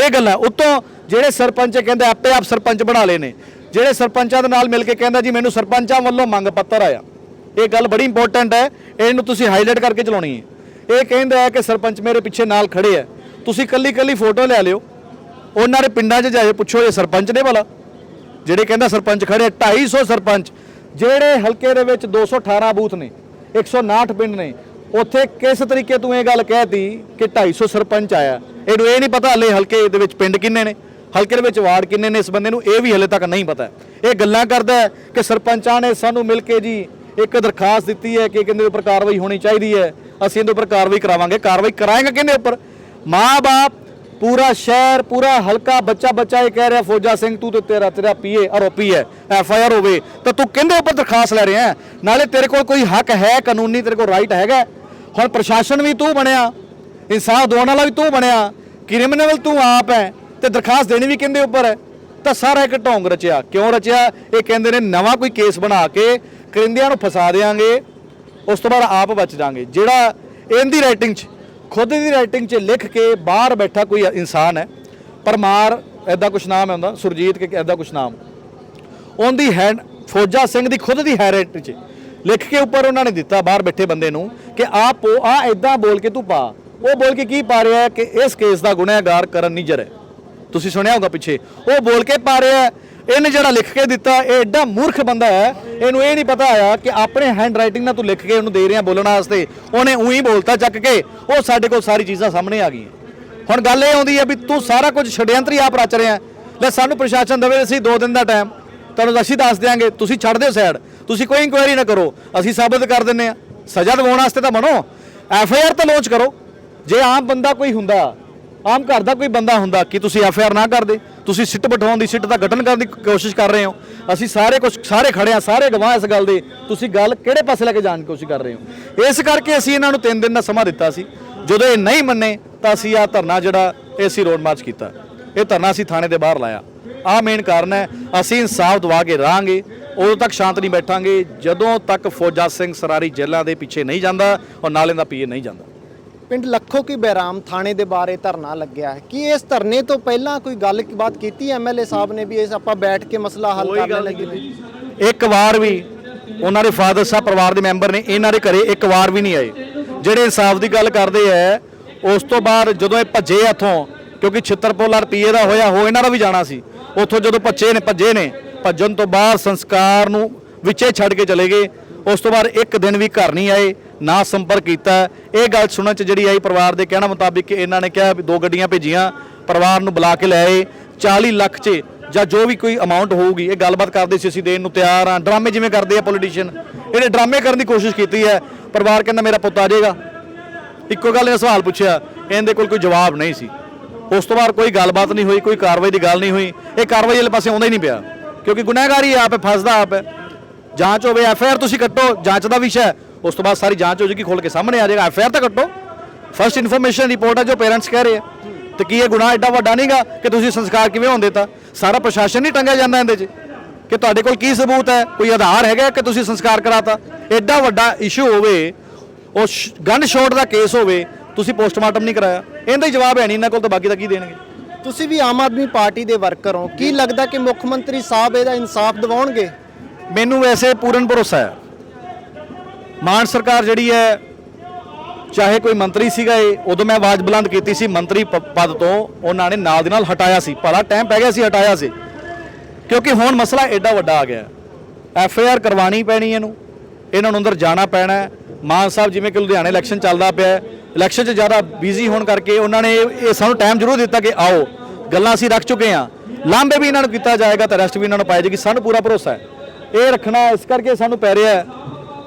ਇਹ ਗੱਲ ਹੈ ਉਤੋਂ ਜਿਹੜੇ ਸਰਪੰਚ ਕਹਿੰਦੇ ਆਪੇ ਆਪ ਸਰਪੰਚ ਬਣਾ ਲਏ ਨੇ। ਜਿਹੜੇ ਸਰਪੰਚਾਂ ਦੇ ਨਾਲ ਮਿਲ ਕੇ ਕਹਿੰਦਾ ਜੀ, ਮੈਨੂੰ ਸਰਪੰਚਾਂ ਵੱਲੋਂ ਮੰਗ ਪੱਤਰ ਆਇਆ। ਇਹ ਗੱਲ ਬੜੀ ਇੰਪੋਰਟੈਂਟ ਹੈ, ਇਹਨੂੰ ਤੁਸੀਂ ਹਾਈਲਾਈਟ ਕਰਕੇ ਚਲਾਉਣੀ ਹੈ। ਇਹ ਕਹਿੰਦਾ ਹੈ ਕਿ ਸਰਪੰਚ ਮੇਰੇ ਪਿੱਛੇ ਨਾਲ ਖੜੇ ਹੈ। ਤੁਸੀਂ ਕੱਲੀ ਕੱਲੀ ਫੋਟੋ ਲੈ ਲਿਓ। ਉਹਨਾਂ ਦੇ ਪਿੰਡਾਂ 'ਚ ਜਾਏ, ਪੁੱਛੋ ਇਹ ਸਰਪੰਚ ਨੇ ਭਲਾ। ਜਿਹੜੇ ਕਹਿੰਦਾ ਸਰਪੰਚ ਖੜੇ 250 ਸਰਪੰਚ। ਜਿਹੜੇ ਹਲਕੇ ਦੇ ਵਿੱਚ 218 ਬੂਥ ਨੇ 159 ਪਿੰਡ ਨੇ, ਉੱਥੇ ਕਿਸ ਤਰੀਕੇ ਤੂੰ ਇਹ ਗੱਲ ਕਹਿਤੀ ਕਿ 250 ਸਰਪੰਚ ਆਇਆ? ਇਹਨੂੰ ਇਹ ਨਹੀਂ ਪਤਾ ਹਲੇ ਹਲਕੇ ਦੇ ਵਿੱਚ ਪਿੰਡ ਕਿੰਨੇ ਨੇ, ਹਲਕੇ ਦੇ ਵਿੱਚ ਵਾਰਡ ਕਿੰਨੇ ਨੇ, ਇਸ ਬੰਦੇ ਨੂੰ ਇਹ ਵੀ ਹਲੇ ਤੱਕ ਨਹੀਂ ਪਤਾ। ਇਹ ਗੱਲਾਂ ਕਰਦਾ ਕਿ ਸਰਪੰਚਾਂ ਨੇ ਸਾਨੂੰ ਮਿਲ ਕੇ ਜੀ ਇੱਕ ਦਰਖਾਸਤ ਦਿੱਤੀ ਹੈ ਕਿ ਕਹਿੰਦੇ ਉੱਪਰ ਕਾਰਵਾਈ ਹੋਣੀ ਚਾਹੀਦੀ ਹੈ। ਅਸੀਂ ਇਹਦੇ ਉੱਪਰ ਕਾਰਵਾਈ ਕਰਾਵਾਂਗੇ, ਕਾਰਵਾਈ ਕਰਾਏਗਾ ਕਿਹਦੇ ਉੱਪਰ? ਮਾਂ-ਬਾਪ ਪੂਰਾ ਸ਼ਹਿਰ, ਪੂਰਾ ਹਲਕਾ, ਬੱਚਾ ਬੱਚਾ ਇਹ ਕਹਿ ਰਿਹਾ, ਫੌਜਾ ਸਿੰਘ, ਤੂੰ ਤੇ ਤੇਰਾ ਤੇਰਾ ਪੀਏ, ਆਰੋਪੀ ਹੈ ਐਫ ਆਈ ਆਰ ਹੋਵੇ, ਤਾਂ ਤੂੰ ਕਿਹਦੇ ਉੱਪਰ ਦਰਖਾਸਤ ਲੈ ਰਿਹਾ ਨਾਲੇ ਤੇਰੇ ਕੋਲ ਕੋਈ ਹੱਕ ਹੈ, ਕਾਨੂੰਨੀ ਤੇਰੇ ਕੋਲ ਰਾਈਟ ਹੈਗਾ ਹੁਣ ਪ੍ਰਸ਼ਾਸਨ ਵੀ ਤੂੰ ਬਣਿਆ, ਇਨਸਾਫ ਦਿਵਾਉਣ ਵਾਲਾ ਵੀ ਤੂੰ ਬਣਿਆ ਕ੍ਰਿਮੀਨਲ ਤੂੰ ਆਪ ਹੈ, ਤੇ ਦਰਖਾਸਤ ਦੇਣੀ ਵੀ ਕਿਹਦੇ ਉੱਪਰ ਹੈ? ਤਾਂ ਸਾਰਾ ਇੱਕ ਢੋਂਗ ਰਚਿਆ। ਕਿਉਂ ਰਚਿਆ? ਇਹ ਕਹਿੰਦੇ ਨੇ ਨਵਾਂ ਕੋਈ ਕੇਸ ਬਣਾ ਕੇ ਕਰਿੰਦਿਆਂ ਨੂੰ ਫਸਾ ਦੇਾਂਗੇ ਉਸ ਤੋਂ ਬਾਅਦ ਆਪ ਬਚ ਜਾਾਂਗੇ। ਜਿਹੜਾ ਇਹਦੀ ਰਾਈਟਿੰਗ 'ਚ ਖੁਦ ਦੀ ਰਾਈਟਿੰਗ 'ਚ ਲਿਖ ਕੇ ਬਾਹਰ ਬੈਠਾ ਕੋਈ ਇਨਸਾਨ ਹੈ, ਪਰਮਾਰ ਐਦਾ ਕੁਛ ਨਾਮ ਹੈ ਉਹਦਾ, ਸੁਰਜੀਤ ਕੇ ਐਦਾ ਕੁਛ ਨਾਮ। ਉਹਦੀ ਹੈਂਡ ਫੌਜਾ ਸਿੰਘ ਦੀ ਖੁਦ ਦੀ ਹੈਰੇਟ 'ਚ ਲਿਖ ਕੇ ਉੱਪਰ ਉਹਨਾਂ ਨੇ ਦਿੱਤਾ ਬਾਹਰ ਬੈਠੇ ਬੰਦੇ ਨੂੰ ਕਿ ਆਪ ਆ ਇਦਾਂ ਬੋਲ ਕੇ ਤੂੰ ਪਾ। ਉਹ ਬੋਲ ਕੇ ਕੀ ਪਾ ਰਿਹਾ ਕਿ ਇਸ ਕੇਸ ਦਾ ਗੁਨਹਗਾਰ ਕਰਨ ਨਿਜਰ ਹੈ ਤੁਸੀਂ ਸੁਣਿਆ ਹੋਗਾ ਪਿੱਛੇ। ਉਹ ਬੋਲ ਕੇ ਪਾ ਰਿਹਾ ਇਹਨੇ ਜਿਹੜਾ ਲਿਖ ਕੇ ਦਿੱਤਾ, ਇਹ ਐਡਾ ਮੂਰਖ ਬੰਦਾ ਹੈ। ਇਹਨੂੰ ਇਹ ਨਹੀਂ ਪਤਾ ਆਇਆ ਕਿ ਆਪਣੇ ਹੈਂਡ ਰਾਈਟਿੰਗ ਨਾਲ ਤੂੰ ਲਿਖ ਕੇ ਉਹਨੂੰ ਦੇ ਰਿਹਾ ਬੋਲਣ ਵਾਸਤੇ। ਉਹਨੇ ਉਹੀ ਬੋਲਤਾ ਚੱਕ ਕੇ। ਉਹ ਸਾਡੇ ਕੋਲ ਸਾਰੀ ਚੀਜ਼ਾਂ ਸਾਹਮਣੇ ਆ ਗਈਆਂ। ਹੁਣ ਗੱਲ ਇਹ ਆਉਂਦੀ ਹੈ ਵੀ ਤੂੰ ਸਾਰਾ ਕੁਝ ਛੜਿਆੰਤਰੀ ਆਪ ਰਚ ਰਿਹਾ ਲੈ ਸਾਨੂੰ ਪ੍ਰਸ਼ਾਸਨ ਦੇਵੇ ਅਸੀਂ 2 ਦਿਨ ਦਾ ਟਾਈਮ ਤੁਹਾਨੂੰ ਅਸੀਂ ਦੱਸ ਦਿਆਂਗੇ, ਤੁਸੀਂ ਛੱਡ ਦਿਓ ਸਾਈਡ ਤੁਸੀਂ ਕੋਈ ਇਨਕੁਆਇਰੀ ਨਾ ਕਰੋ। ਅਸੀਂ ਸਾਬਤ ਕਰ ਦਿੰਨੇ ਆ ਸਜ਼ਾ ਦਿਵਾਉਣ ਵਾਸਤੇ ਤਾਂ ਬਣੋ। ਐਫ ਆਈ ਆਰ ਤਾਂ ਲਾਂਚ ਕਰੋ। ਜੇ ਆਮ ਬੰਦਾ ਕੋਈ ਹੁੰਦਾ ਆਮ ਘਰ ਦਾ ਕੋਈ ਬੰਦਾ ਹੁੰਦਾ ਕਿ ਤੁਸੀਂ ਐਫ ਆਈ ਆਰ ਨਾ ਕਰਦੇ, ਤੁਸੀਂ ਸਿੱਟ ਬਿਠਾਉਣ ਦੀ, ਸਿੱਟ ਦਾ ਗਠਨ ਕਰਨ ਦੀ ਕੋਸ਼ਿਸ਼ ਕਰ ਰਹੇ ਹੋ। ਅਸੀਂ ਸਾਰੇ ਕੁਝ ਸਾਰੇ ਖੜੇ ਆ ਸਾਰੇ ਗਵਾਹ ਇਸ ਗੱਲ ਦੇ। ਤੁਸੀਂ ਗੱਲ ਕਿਹੜੇ ਪਾਸੇ ਲੈ ਕੇ ਜਾਣ ਦੀ ਕੋਸ਼ਿਸ਼ ਕਰ ਰਹੇ ਹੋ? ਇਸ ਕਰਕੇ ਅਸੀਂ ਇਹਨਾਂ ਨੂੰ 3 ਦਿਨ ਦਾ ਸਮਾਂ ਦਿੱਤਾ ਸੀ। ਜਦੋਂ ਇਹ ਨਹੀਂ ਮੰਨੇ, ਤਾਂ ਅਸੀਂ ਆ ਧਰਨਾ ਜਿਹੜਾ ਇਹ ਅਸੀਂ ਰੋਡ ਮਾਰਚ ਕੀਤਾ। ਇਹ ਧਰਨਾ ਅਸੀਂ ਥਾਣੇ ਦੇ ਬਾਹਰ ਲਾਇਆ। ਆਹ ਮੇਨ ਕਾਰਨ ਹੈ, ਅਸੀਂ ਇਨਸਾਫ ਦਵਾ ਕੇ ਰਹਾਂਗੇ। ਉਦੋਂ ਤੱਕ ਸ਼ਾਂਤ ਨਹੀਂ ਬੈਠਾਂਗੇ। ਜਦੋਂ ਤੱਕ ਫੌਜਾ ਸਿੰਘ ਸਰਾਰੀ ਜੇਲ੍ਹਾਂ ਦੇ ਪਿੱਛੇ ਨਹੀਂ ਜਾਂਦਾ ਔਰ ਨਾਲੇ ਦਾ ਪੀਏ ਨਹੀਂ ਜਾਂਦਾ।
ਪਿੰਡ ਲੱਖੋ ਕੀ ਬੈਰਾਮ ਥਾਣੇ ਦੇ ਬਾਰੇ ਧਰਨਾ ਲੱਗਿਆ ਹੈ। ਕੀ ਇਸ ਧਰਨੇ ਤੋਂ ਪਹਿਲਾਂ ਕੋਈ ਗੱਲ ਬਾਤ ਕੀਤੀ ਐਮਐਲਏ ਸਾਹਿਬ ਨੇ ਵੀ ਇਸ ਆਪਾਂ ਬੈਠ ਕੇ ਮਸਲਾ ਹੱਲ ਕਰ ਲੈਣਗੇ
ਇੱਕ ਵਾਰ ਵੀ ਉਹਨਾਂ ਦੇ ਫਾਦਰ ਸਾਹਿਬ ਪਰਿਵਾਰ ਦੇ ਮੈਂਬਰ ਨੇ ਇਹਨਾਂ ਦੇ ਘਰੇ ਇੱਕ ਵਾਰ ਵੀ ਨਹੀਂ ਆਏ। ਜਿਹੜੇ ਇਨਸਾਫ ਦੀ ਗੱਲ ਕਰਦੇ ਐ ਉਸ ਤੋਂ ਬਾਅਦ ਜਦੋਂ ਇਹ ਭੱਜੇ ਇੱਥੋਂ ਕਿਉਂਕਿ ਛਿੱਤਰਪੋਲਾ ਰੁਪਈਏ ਦਾ ਹੋਇਆ ਹੋ ਇਹਨਾਂ ਦਾ ਵੀ ਜਾਣਾ ਸੀ। ਉੱਥੋਂ ਜਦੋਂ ਭੱਜੇ ਨੇ ਭੱਜੇ ਨੇ ਭੱਜਣ ਤੋਂ ਬਾਅਦ ਸੰਸਕਾਰ ਨੂੰ ਵਿੱਚੇ ਛੱਡ ਕੇ ਚਲੇ ਗਏ। ਉਸ ਤੋਂ ਬਾਅਦ ਇੱਕ ਦਿਨ ਵੀ ਘਰ ਨਹੀਂ ਆਏ, ਨਾ ਸੰਪਰਕ ਕੀਤਾ। ਇਹ ਗੱਲ ਸੁਣਨ ਚ ਜਿਹੜੀ ਆਈ ਪਰਿਵਾਰ ਦੇ ਕਹਿਣਾ ਮੁਤਾਬਿਕ ਕਿ ਇਹਨਾਂ ਨੇ ਕਿਹਾ ਵੀ ਦੋ ਗੱਡੀਆਂ ਭੇਜੀਆਂ, ਪਰਿਵਾਰ ਨੂੰ ਬੁਲਾ ਕੇ ਲੈ ਆਏ। 40 ਲੱਖ ਚ ਜਾਂ ਜੋ ਵੀ ਕੋਈ ਅਮਾਉਂਟ ਹੋਊਗੀ, ਇਹ ਗੱਲਬਾਤ ਕਰਦੇ ਸੀ ਅਸੀਂ ਦੇਣ ਨੂੰ ਤਿਆਰ ਆ ਡਰਾਮੇ ਜਿਵੇਂ ਕਰਦੇ ਆ ਪੋਲੀਟੀਸ਼ੀਅਨ ਇਹਨੇ ਡਰਾਮੇ ਕਰਨ ਦੀ ਕੋਸ਼ਿਸ਼ ਕੀਤੀ ਹੈ। ਪਰਿਵਾਰ ਕਹਿੰਦਾ ਮੇਰਾ ਪੁੱਤ ਆ ਜਾਏਗਾ। ਇੱਕੋ ਗੱਲ ਨੇ ਸਵਾਲ ਪੁੱਛਿਆ, ਇਹਦੇ ਕੋਲ ਕੋਈ ਜਵਾਬ ਨਹੀਂ ਸੀ। ਉਸ ਤੋਂ ਬਾਅਦ ਕੋਈ ਗੱਲਬਾਤ ਨਹੀਂ ਹੋਈ, ਕੋਈ ਕਾਰਵਾਈ ਦੀ ਗੱਲ ਨਹੀਂ ਹੋਈ। ਇਹ ਕਾਰਵਾਈ ਵਾਲੇ ਪਾਸੇ ਆਉਂਦਾ ਹੀ ਨਹੀਂ ਪਿਆ, ਕਿਉਂਕਿ ਗੁਨਾਹਗਾਰ ਆਪ ਹੈ, ਫਸਦਾ ਆਪ ਹੈ। ਜਾਂਚ ਹੋਵੇ, ਐਫ ਆਈ ਆਰ ਤੁਸੀਂ ਕੱਟੋ, ਜਾਂਚ ਦਾ ਵਿਸ਼ਾ ਹੈ। ਉਸ ਤੋਂ ਬਾਅਦ ਸਾਰੀ ਜਾਂਚ ਹੋ ਜਾਏਗੀ ਖੋਲ ਕੇ ਸਾਹਮਣੇ ਆ ਜਾਏਗਾ। ਐਫ ਆਈ ਆਰ ਤਾਂ ਕੱਟੋ। ਫਸਟ ਇਨਫੋਰਮੇਸ਼ਨ ਰਿਪੋਰਟ ਹੈ ਜੋ ਪੇਰੈਂਟਸ ਕਹਿ ਰਹੇ ਆ ਤੇ ਕੀ ਇਹ ਗੁਨਾਹ ਐਡਾ ਵੱਡਾ ਨਹੀਂਗਾ ਕਿ ਤੁਸੀਂ ਸੰਸਕਾਰ ਕਿਵੇਂ ਹੋਣ ਦਿੱਤਾ? ਸਾਰਾ ਪ੍ਰਸ਼ਾਸਨ ਨਹੀਂ ਟੰਗਿਆ ਜਾਂਦਾ ਇਹਦੇ 'ਚ। ਕਿ ਤੁਹਾਡੇ ਕੋਲ ਕੀ ਸਬੂਤ ਹੈ? ਕੋਈ ਆਧਾਰ ਹੈਗਾ ਕਿ ਤੁਸੀਂ ਸੰਸਕਾਰ ਕਰਾਤਾ? ਐਡਾ ਵੱਡਾ ਇਸ਼ੂ ਹੋਵੇ, ਉਹ ਗਨ ਸ਼ਾਟ ਦਾ ਕੇਸ ਹੋਵੇ, ਤੁਸੀਂ ਪੋਸਟਮਾਰਟਮ ਨਹੀਂ ਕਰਾਇਆ। ਇਹਦਾ ਹੀ ਜਵਾਬ ਹੈ ਨਹੀਂ, ਇਹਨਾਂ ਕੋਲ ਤਾਂ ਬਾਕੀ ਦਾ ਕੀ ਦੇਣਗੇ?
ਤੁਸੀਂ ਵੀ ਆਮ ਆਦਮੀ ਪਾਰਟੀ ਦੇ ਵਰਕਰ ਹੋ। ਕੀ ਲੱਗਦਾ ਕਿ ਮੁੱਖ ਮੰਤਰੀ ਸਾਹਿਬ ਇਹਦਾ ਇਨਸਾਫ ਦਿਵਾਉਣਗੇ?
ਮੈਨੂੰ ਵੈਸੇ ਪੂਰਨ ਭਰੋਸਾ ਹੈ। ਮਾਨ ਸਰਕਾਰ ਜਿਹੜੀ ਹੈ, ਚਾਹੇ ਕੋਈ ਮੰਤਰੀ ਸੀਗਾ ਇਹ, ਉਦੋਂ ਮੈਂ ਆਵਾਜ਼ ਬੁਲੰਦ ਕੀਤੀ ਸੀ, ਮੰਤਰੀ ਪ- ਪਦ ਤੋਂ ਉਹਨਾਂ ਨੇ ਨਾਲ ਦੇ ਨਾਲ ਹਟਾਇਆ ਸੀ। ਭਲਾ ਟਾਈਮ ਪੈ ਗਿਆ ਸੀ, ਹਟਾਇਆ ਸੀ। ਕਿਉਂਕਿ ਹੁਣ ਮਸਲਾ ਐਡਾ ਵੱਡਾ ਆ ਗਿਆ ਐਫ ਆਈ ਆਰ ਕਰਵਾਣੀ ਪੈਣੀ ਇਹਨੂੰ। ਇਹਨਾਂ ਨੂੰ ਅੰਦਰ ਜਾਣਾ ਪੈਣਾ ਮਾਨ ਸਾਹਿਬ ਜਿਵੇਂ ਕਿ ਲੁਧਿਆਣੇ ਇਲੈਕਸ਼ਨ ਚੱਲਦਾ ਪਿਆ ਇਲੈਕਸ਼ਨ 'ਚ ਜ਼ਿਆਦਾ ਬਿਜ਼ੀ ਹੋਣ ਕਰਕੇ ਉਹਨਾਂ ਨੇ ਇਹ ਸਾਨੂੰ ਟਾਈਮ ਜ਼ਰੂਰ ਦਿੱਤਾ ਕਿ ਆਓ। ਗੱਲਾਂ ਅਸੀਂ ਰੱਖ ਚੁੱਕੇ ਹਾਂ। ਲਾਂਬੇ ਵੀ ਇਹਨਾਂ ਨੂੰ ਕੀਤਾ ਜਾਏਗਾ ਤਾਂ ਰੈਸਟ ਵੀ ਇਹਨਾਂ ਨੂੰ ਪਾਈ ਜਾਏਗੀ। ਸਾਨੂੰ ਪੂਰਾ ਭਰੋਸਾ ਹੈ। ਇਹ ਰੱਖਣਾ ਇਸ ਕਰਕੇ ਸਾਨੂੰ ਪੈ ਰਿਹਾ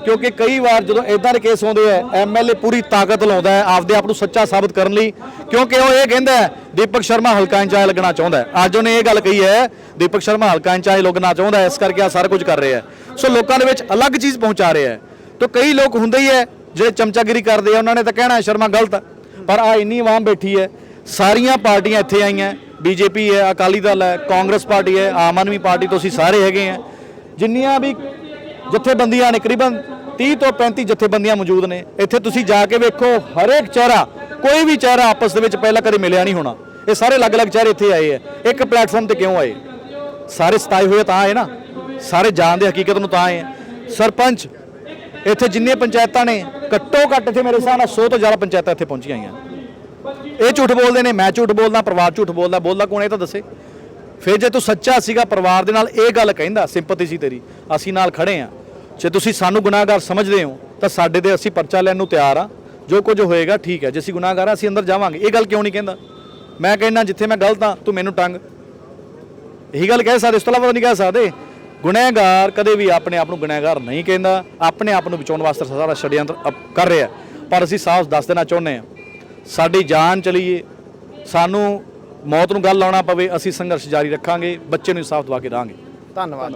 ਕਿਉਂਕਿ ਕਈ ਵਾਰ ਜਦੋਂ ਇਦਾਂ ਦੇ ਕੇਸ ਆਉਂਦੇ ਆ ਐਮਐਲਏ ਪੂਰੀ ਤਾਕਤ ਲਾਉਂਦਾ ਹੈ, ਆਪਦੇ ਆਪ ਨੂੰ ਸੱਚਾ ਸਾਬਤ ਕਰਨ ਲਈ, ਕਿਉਂਕਿ ਉਹ ਇਹ ਕਹਿੰਦਾ ਹੈ, ਦੀਪਕ ਸ਼ਰਮਾ ਹਲਕਾ ਇੰਚਾਰਜ ਲੱਗਣਾ ਚਾਹੁੰਦਾ ਹੈ। ਅੱਜ ਉਹਨੇ ਇਹ ਗੱਲ ਕਹੀ ਹੈ, ਦੀਪਕ ਸ਼ਰਮਾ ਹਲਕਾ ਇੰਚਾਰਜ ਲੱਗਣਾ ਚਾਹੁੰਦਾ ਹੈ, ਇਸ ਕਰਕੇ ਆ ਸਾਰਾ ਕੁਝ ਕਰ ਰਿਹਾ ਹੈ। ਸੋ ਲੋਕਾਂ ਦੇ ਵਿੱਚ ਅਲੱਗ ਚੀਜ਼ ਪਹੁੰਚਾ ਰਿਹਾ ਹੈ। ਤਾਂ ਕਈ ਲੋਕ ਹੁੰਦੇ ਹੀ ਹੈ, ਜਿਹੜੇ ਚਮਚਾਗਿਰੀ ਕਰਦੇ ਆ, ਉਹਨਾਂ ਨੇ ਤਾਂ ਕਹਿਣਾ ਸ਼ਰਮਾ ਗਲਤ ਹੈ ਪਰ ਆ ਇੰਨੀ ਆਵਾਮ ਬੈਠੀ ਹੈ, ਸਾਰੀਆਂ ਪਾਰਟੀਆਂ ਇੱਥੇ ਆਈਆਂ, ਬੀਜੇਪੀ ਹੈ, ਅਕਾਲੀ ਦਲ ਹੈ, ਕਾਂਗਰਸ ਪਾਰਟੀ ਹੈ, ਆਮ ਆਦਮੀ ਪਾਰਟੀ ਤੋਂ ਅਸੀਂ ਸਾਰੇ ਹੈਗੇ ਆ ਜਿੰਨੀਆਂ ਵੀ ਜਥੇਬੰਦੀਆਂ ਨੇ ਕਰੀਬਨ 30 ਤੋਂ 35 ਜਥੇਬੰਦੀਆਂ ਮੌਜੂਦ ਨੇ। ਇੱਥੇ ਤੁਸੀਂ ਜਾ ਕੇ ਵੇਖੋ, ਹਰੇਕ ਚਿਹਰਾ, ਕੋਈ ਵੀ ਚਿਹਰਾ ਆਪਸ ਦੇ ਵਿੱਚ ਪਹਿਲਾਂ ਕਦੇ ਮਿਲਿਆ ਨਹੀਂ ਹੋਣਾ। ਇਹ ਸਾਰੇ ਅਲੱਗ-ਅਲੱਗ ਚਿਹਰੇ ਇੱਥੇ ਆਏ ਆ। ਇੱਕ ਪਲੇਟਫਾਰਮ ਤੇ ਕਿਉਂ ਆਏ? ਸਾਰੇ ਸਤਾਏ ਹੋਏ ਤਾਂ ਆਏ ਨਾ? ਸਾਰੇ ਜਾਣਦੇ ਹਕੀਕਤ ਨੂੰ ਤਾਂ ਆਏ ਸਰਪੰਚ, ਇੱਥੇ ਜਿੰਨੀਆਂ ਪੰਚਾਇਤਾਂ ਨੇ, ਘੱਟੋ ਘੱਟ ਇੱਥੇ ਮੇਰੇ ਹਿਸਾਬ ਨਾਲ 100 ਤੋਂ ਜ਼ਿਆਦਾ ਪੰਚਾਇਤਾਂ ਇੱਥੇ ਪਹੁੰਚੀਆਂ ਆਈਆਂ। ਇਹ ਝੂਠ ਬੋਲਦੇ ਨੇ, ਮੈਂ ਝੂਠ ਬੋਲਦਾ, ਪਰਿਵਾਰ ਝੂਠ ਬੋਲਦਾ ਬੋਲਦਾ ਕੌਣ ਇਹ ਤਾਂ ਦੱਸੇ। ਫਿਰ ਜੇ ਤੂੰ ਸੱਚਾ ਸੀਗਾ ਪਰਿਵਾਰ ਦੇ ਨਾਲ, ਇਹ ਗੱਲ ਕਹਿੰਦਾ, ਸਿੰਪਥੀ ਸੀ ਤੇਰੀ, ਅਸੀਂ ਨਾਲ ਖੜੇ ਆ। ਜੇ ਤੁਸੀਂ ਸਾਨੂੰ ਗੁਨਾਹਗਾਰ ਸਮਝਦੇ ਹੋ, ਤਾਂ ਸਾਡੇ ਤੇ ਅਸੀਂ ਪਰਚਾ ਲੈਣ ਨੂੰ ਤਿਆਰ ਆ। ਜੋ ਕੁਝ ਹੋਏਗਾ, ਠੀਕ ਹੈ। ਜੇ ਅਸੀਂ ਗੁਨਾਹਗਾਰ ਆ, ਅਸੀਂ ਅੰਦਰ ਜਾਵਾਂਗੇ। ਇਹ ਗੱਲ ਕਿਉਂ ਨਹੀਂ ਕਹਿੰਦਾ? ਮੈਂ ਕਹਿੰਦਾ, ਜਿੱਥੇ ਮੈਂ ਗਲਤ ਆ, ਤੂੰ ਮੈਨੂੰ ਟੰਗ। ਇਹੀ ਗੱਲ ਕਹਿ ਸਕਦੇ, ਇਸ ਤੋਂ ਇਲਾਵਾ ਨਹੀਂ ਕਹਿ ਸਕਦੇ। ਗੁਨਾਹਗਾਰ ਕਦੇ ਵੀ ਆਪਣੇ ਆਪ ਨੂੰ ਗੁਨਾਹਗਾਰ ਨਹੀਂ ਕਹਿੰਦਾ। ਆਪਣੇ ਆਪ ਨੂੰ ਬਚਾਉਣ ਵਾਸਤੇ ਸਾਰਾ ਛੜਿਆੰਤਰ ਕਰ ਰਿਹਾ ਪਰ ਅਸੀਂ ਸਾਫ਼ ਦੱਸ ਦੇਣਾ ਚਾਹੁੰਦੇ ਆ, ਸਾਡੀ ਜਾਨ ਚਲੀਏ ਸਾਨੂੰ ਮੌਤ ਨੂੰ ਗੱਲ ਲਾਉਣਾ ਪਵੇ, ਅਸੀਂ ਸੰਘਰਸ਼ ਜਾਰੀ ਰੱਖਾਂਗੇ, ਬੱਚੇ ਨੂੰ ਇਨਸਾਫ ਦਵਾ ਕੇ ਦਾਂਗੇ।
ਧੰਨਵਾਦ।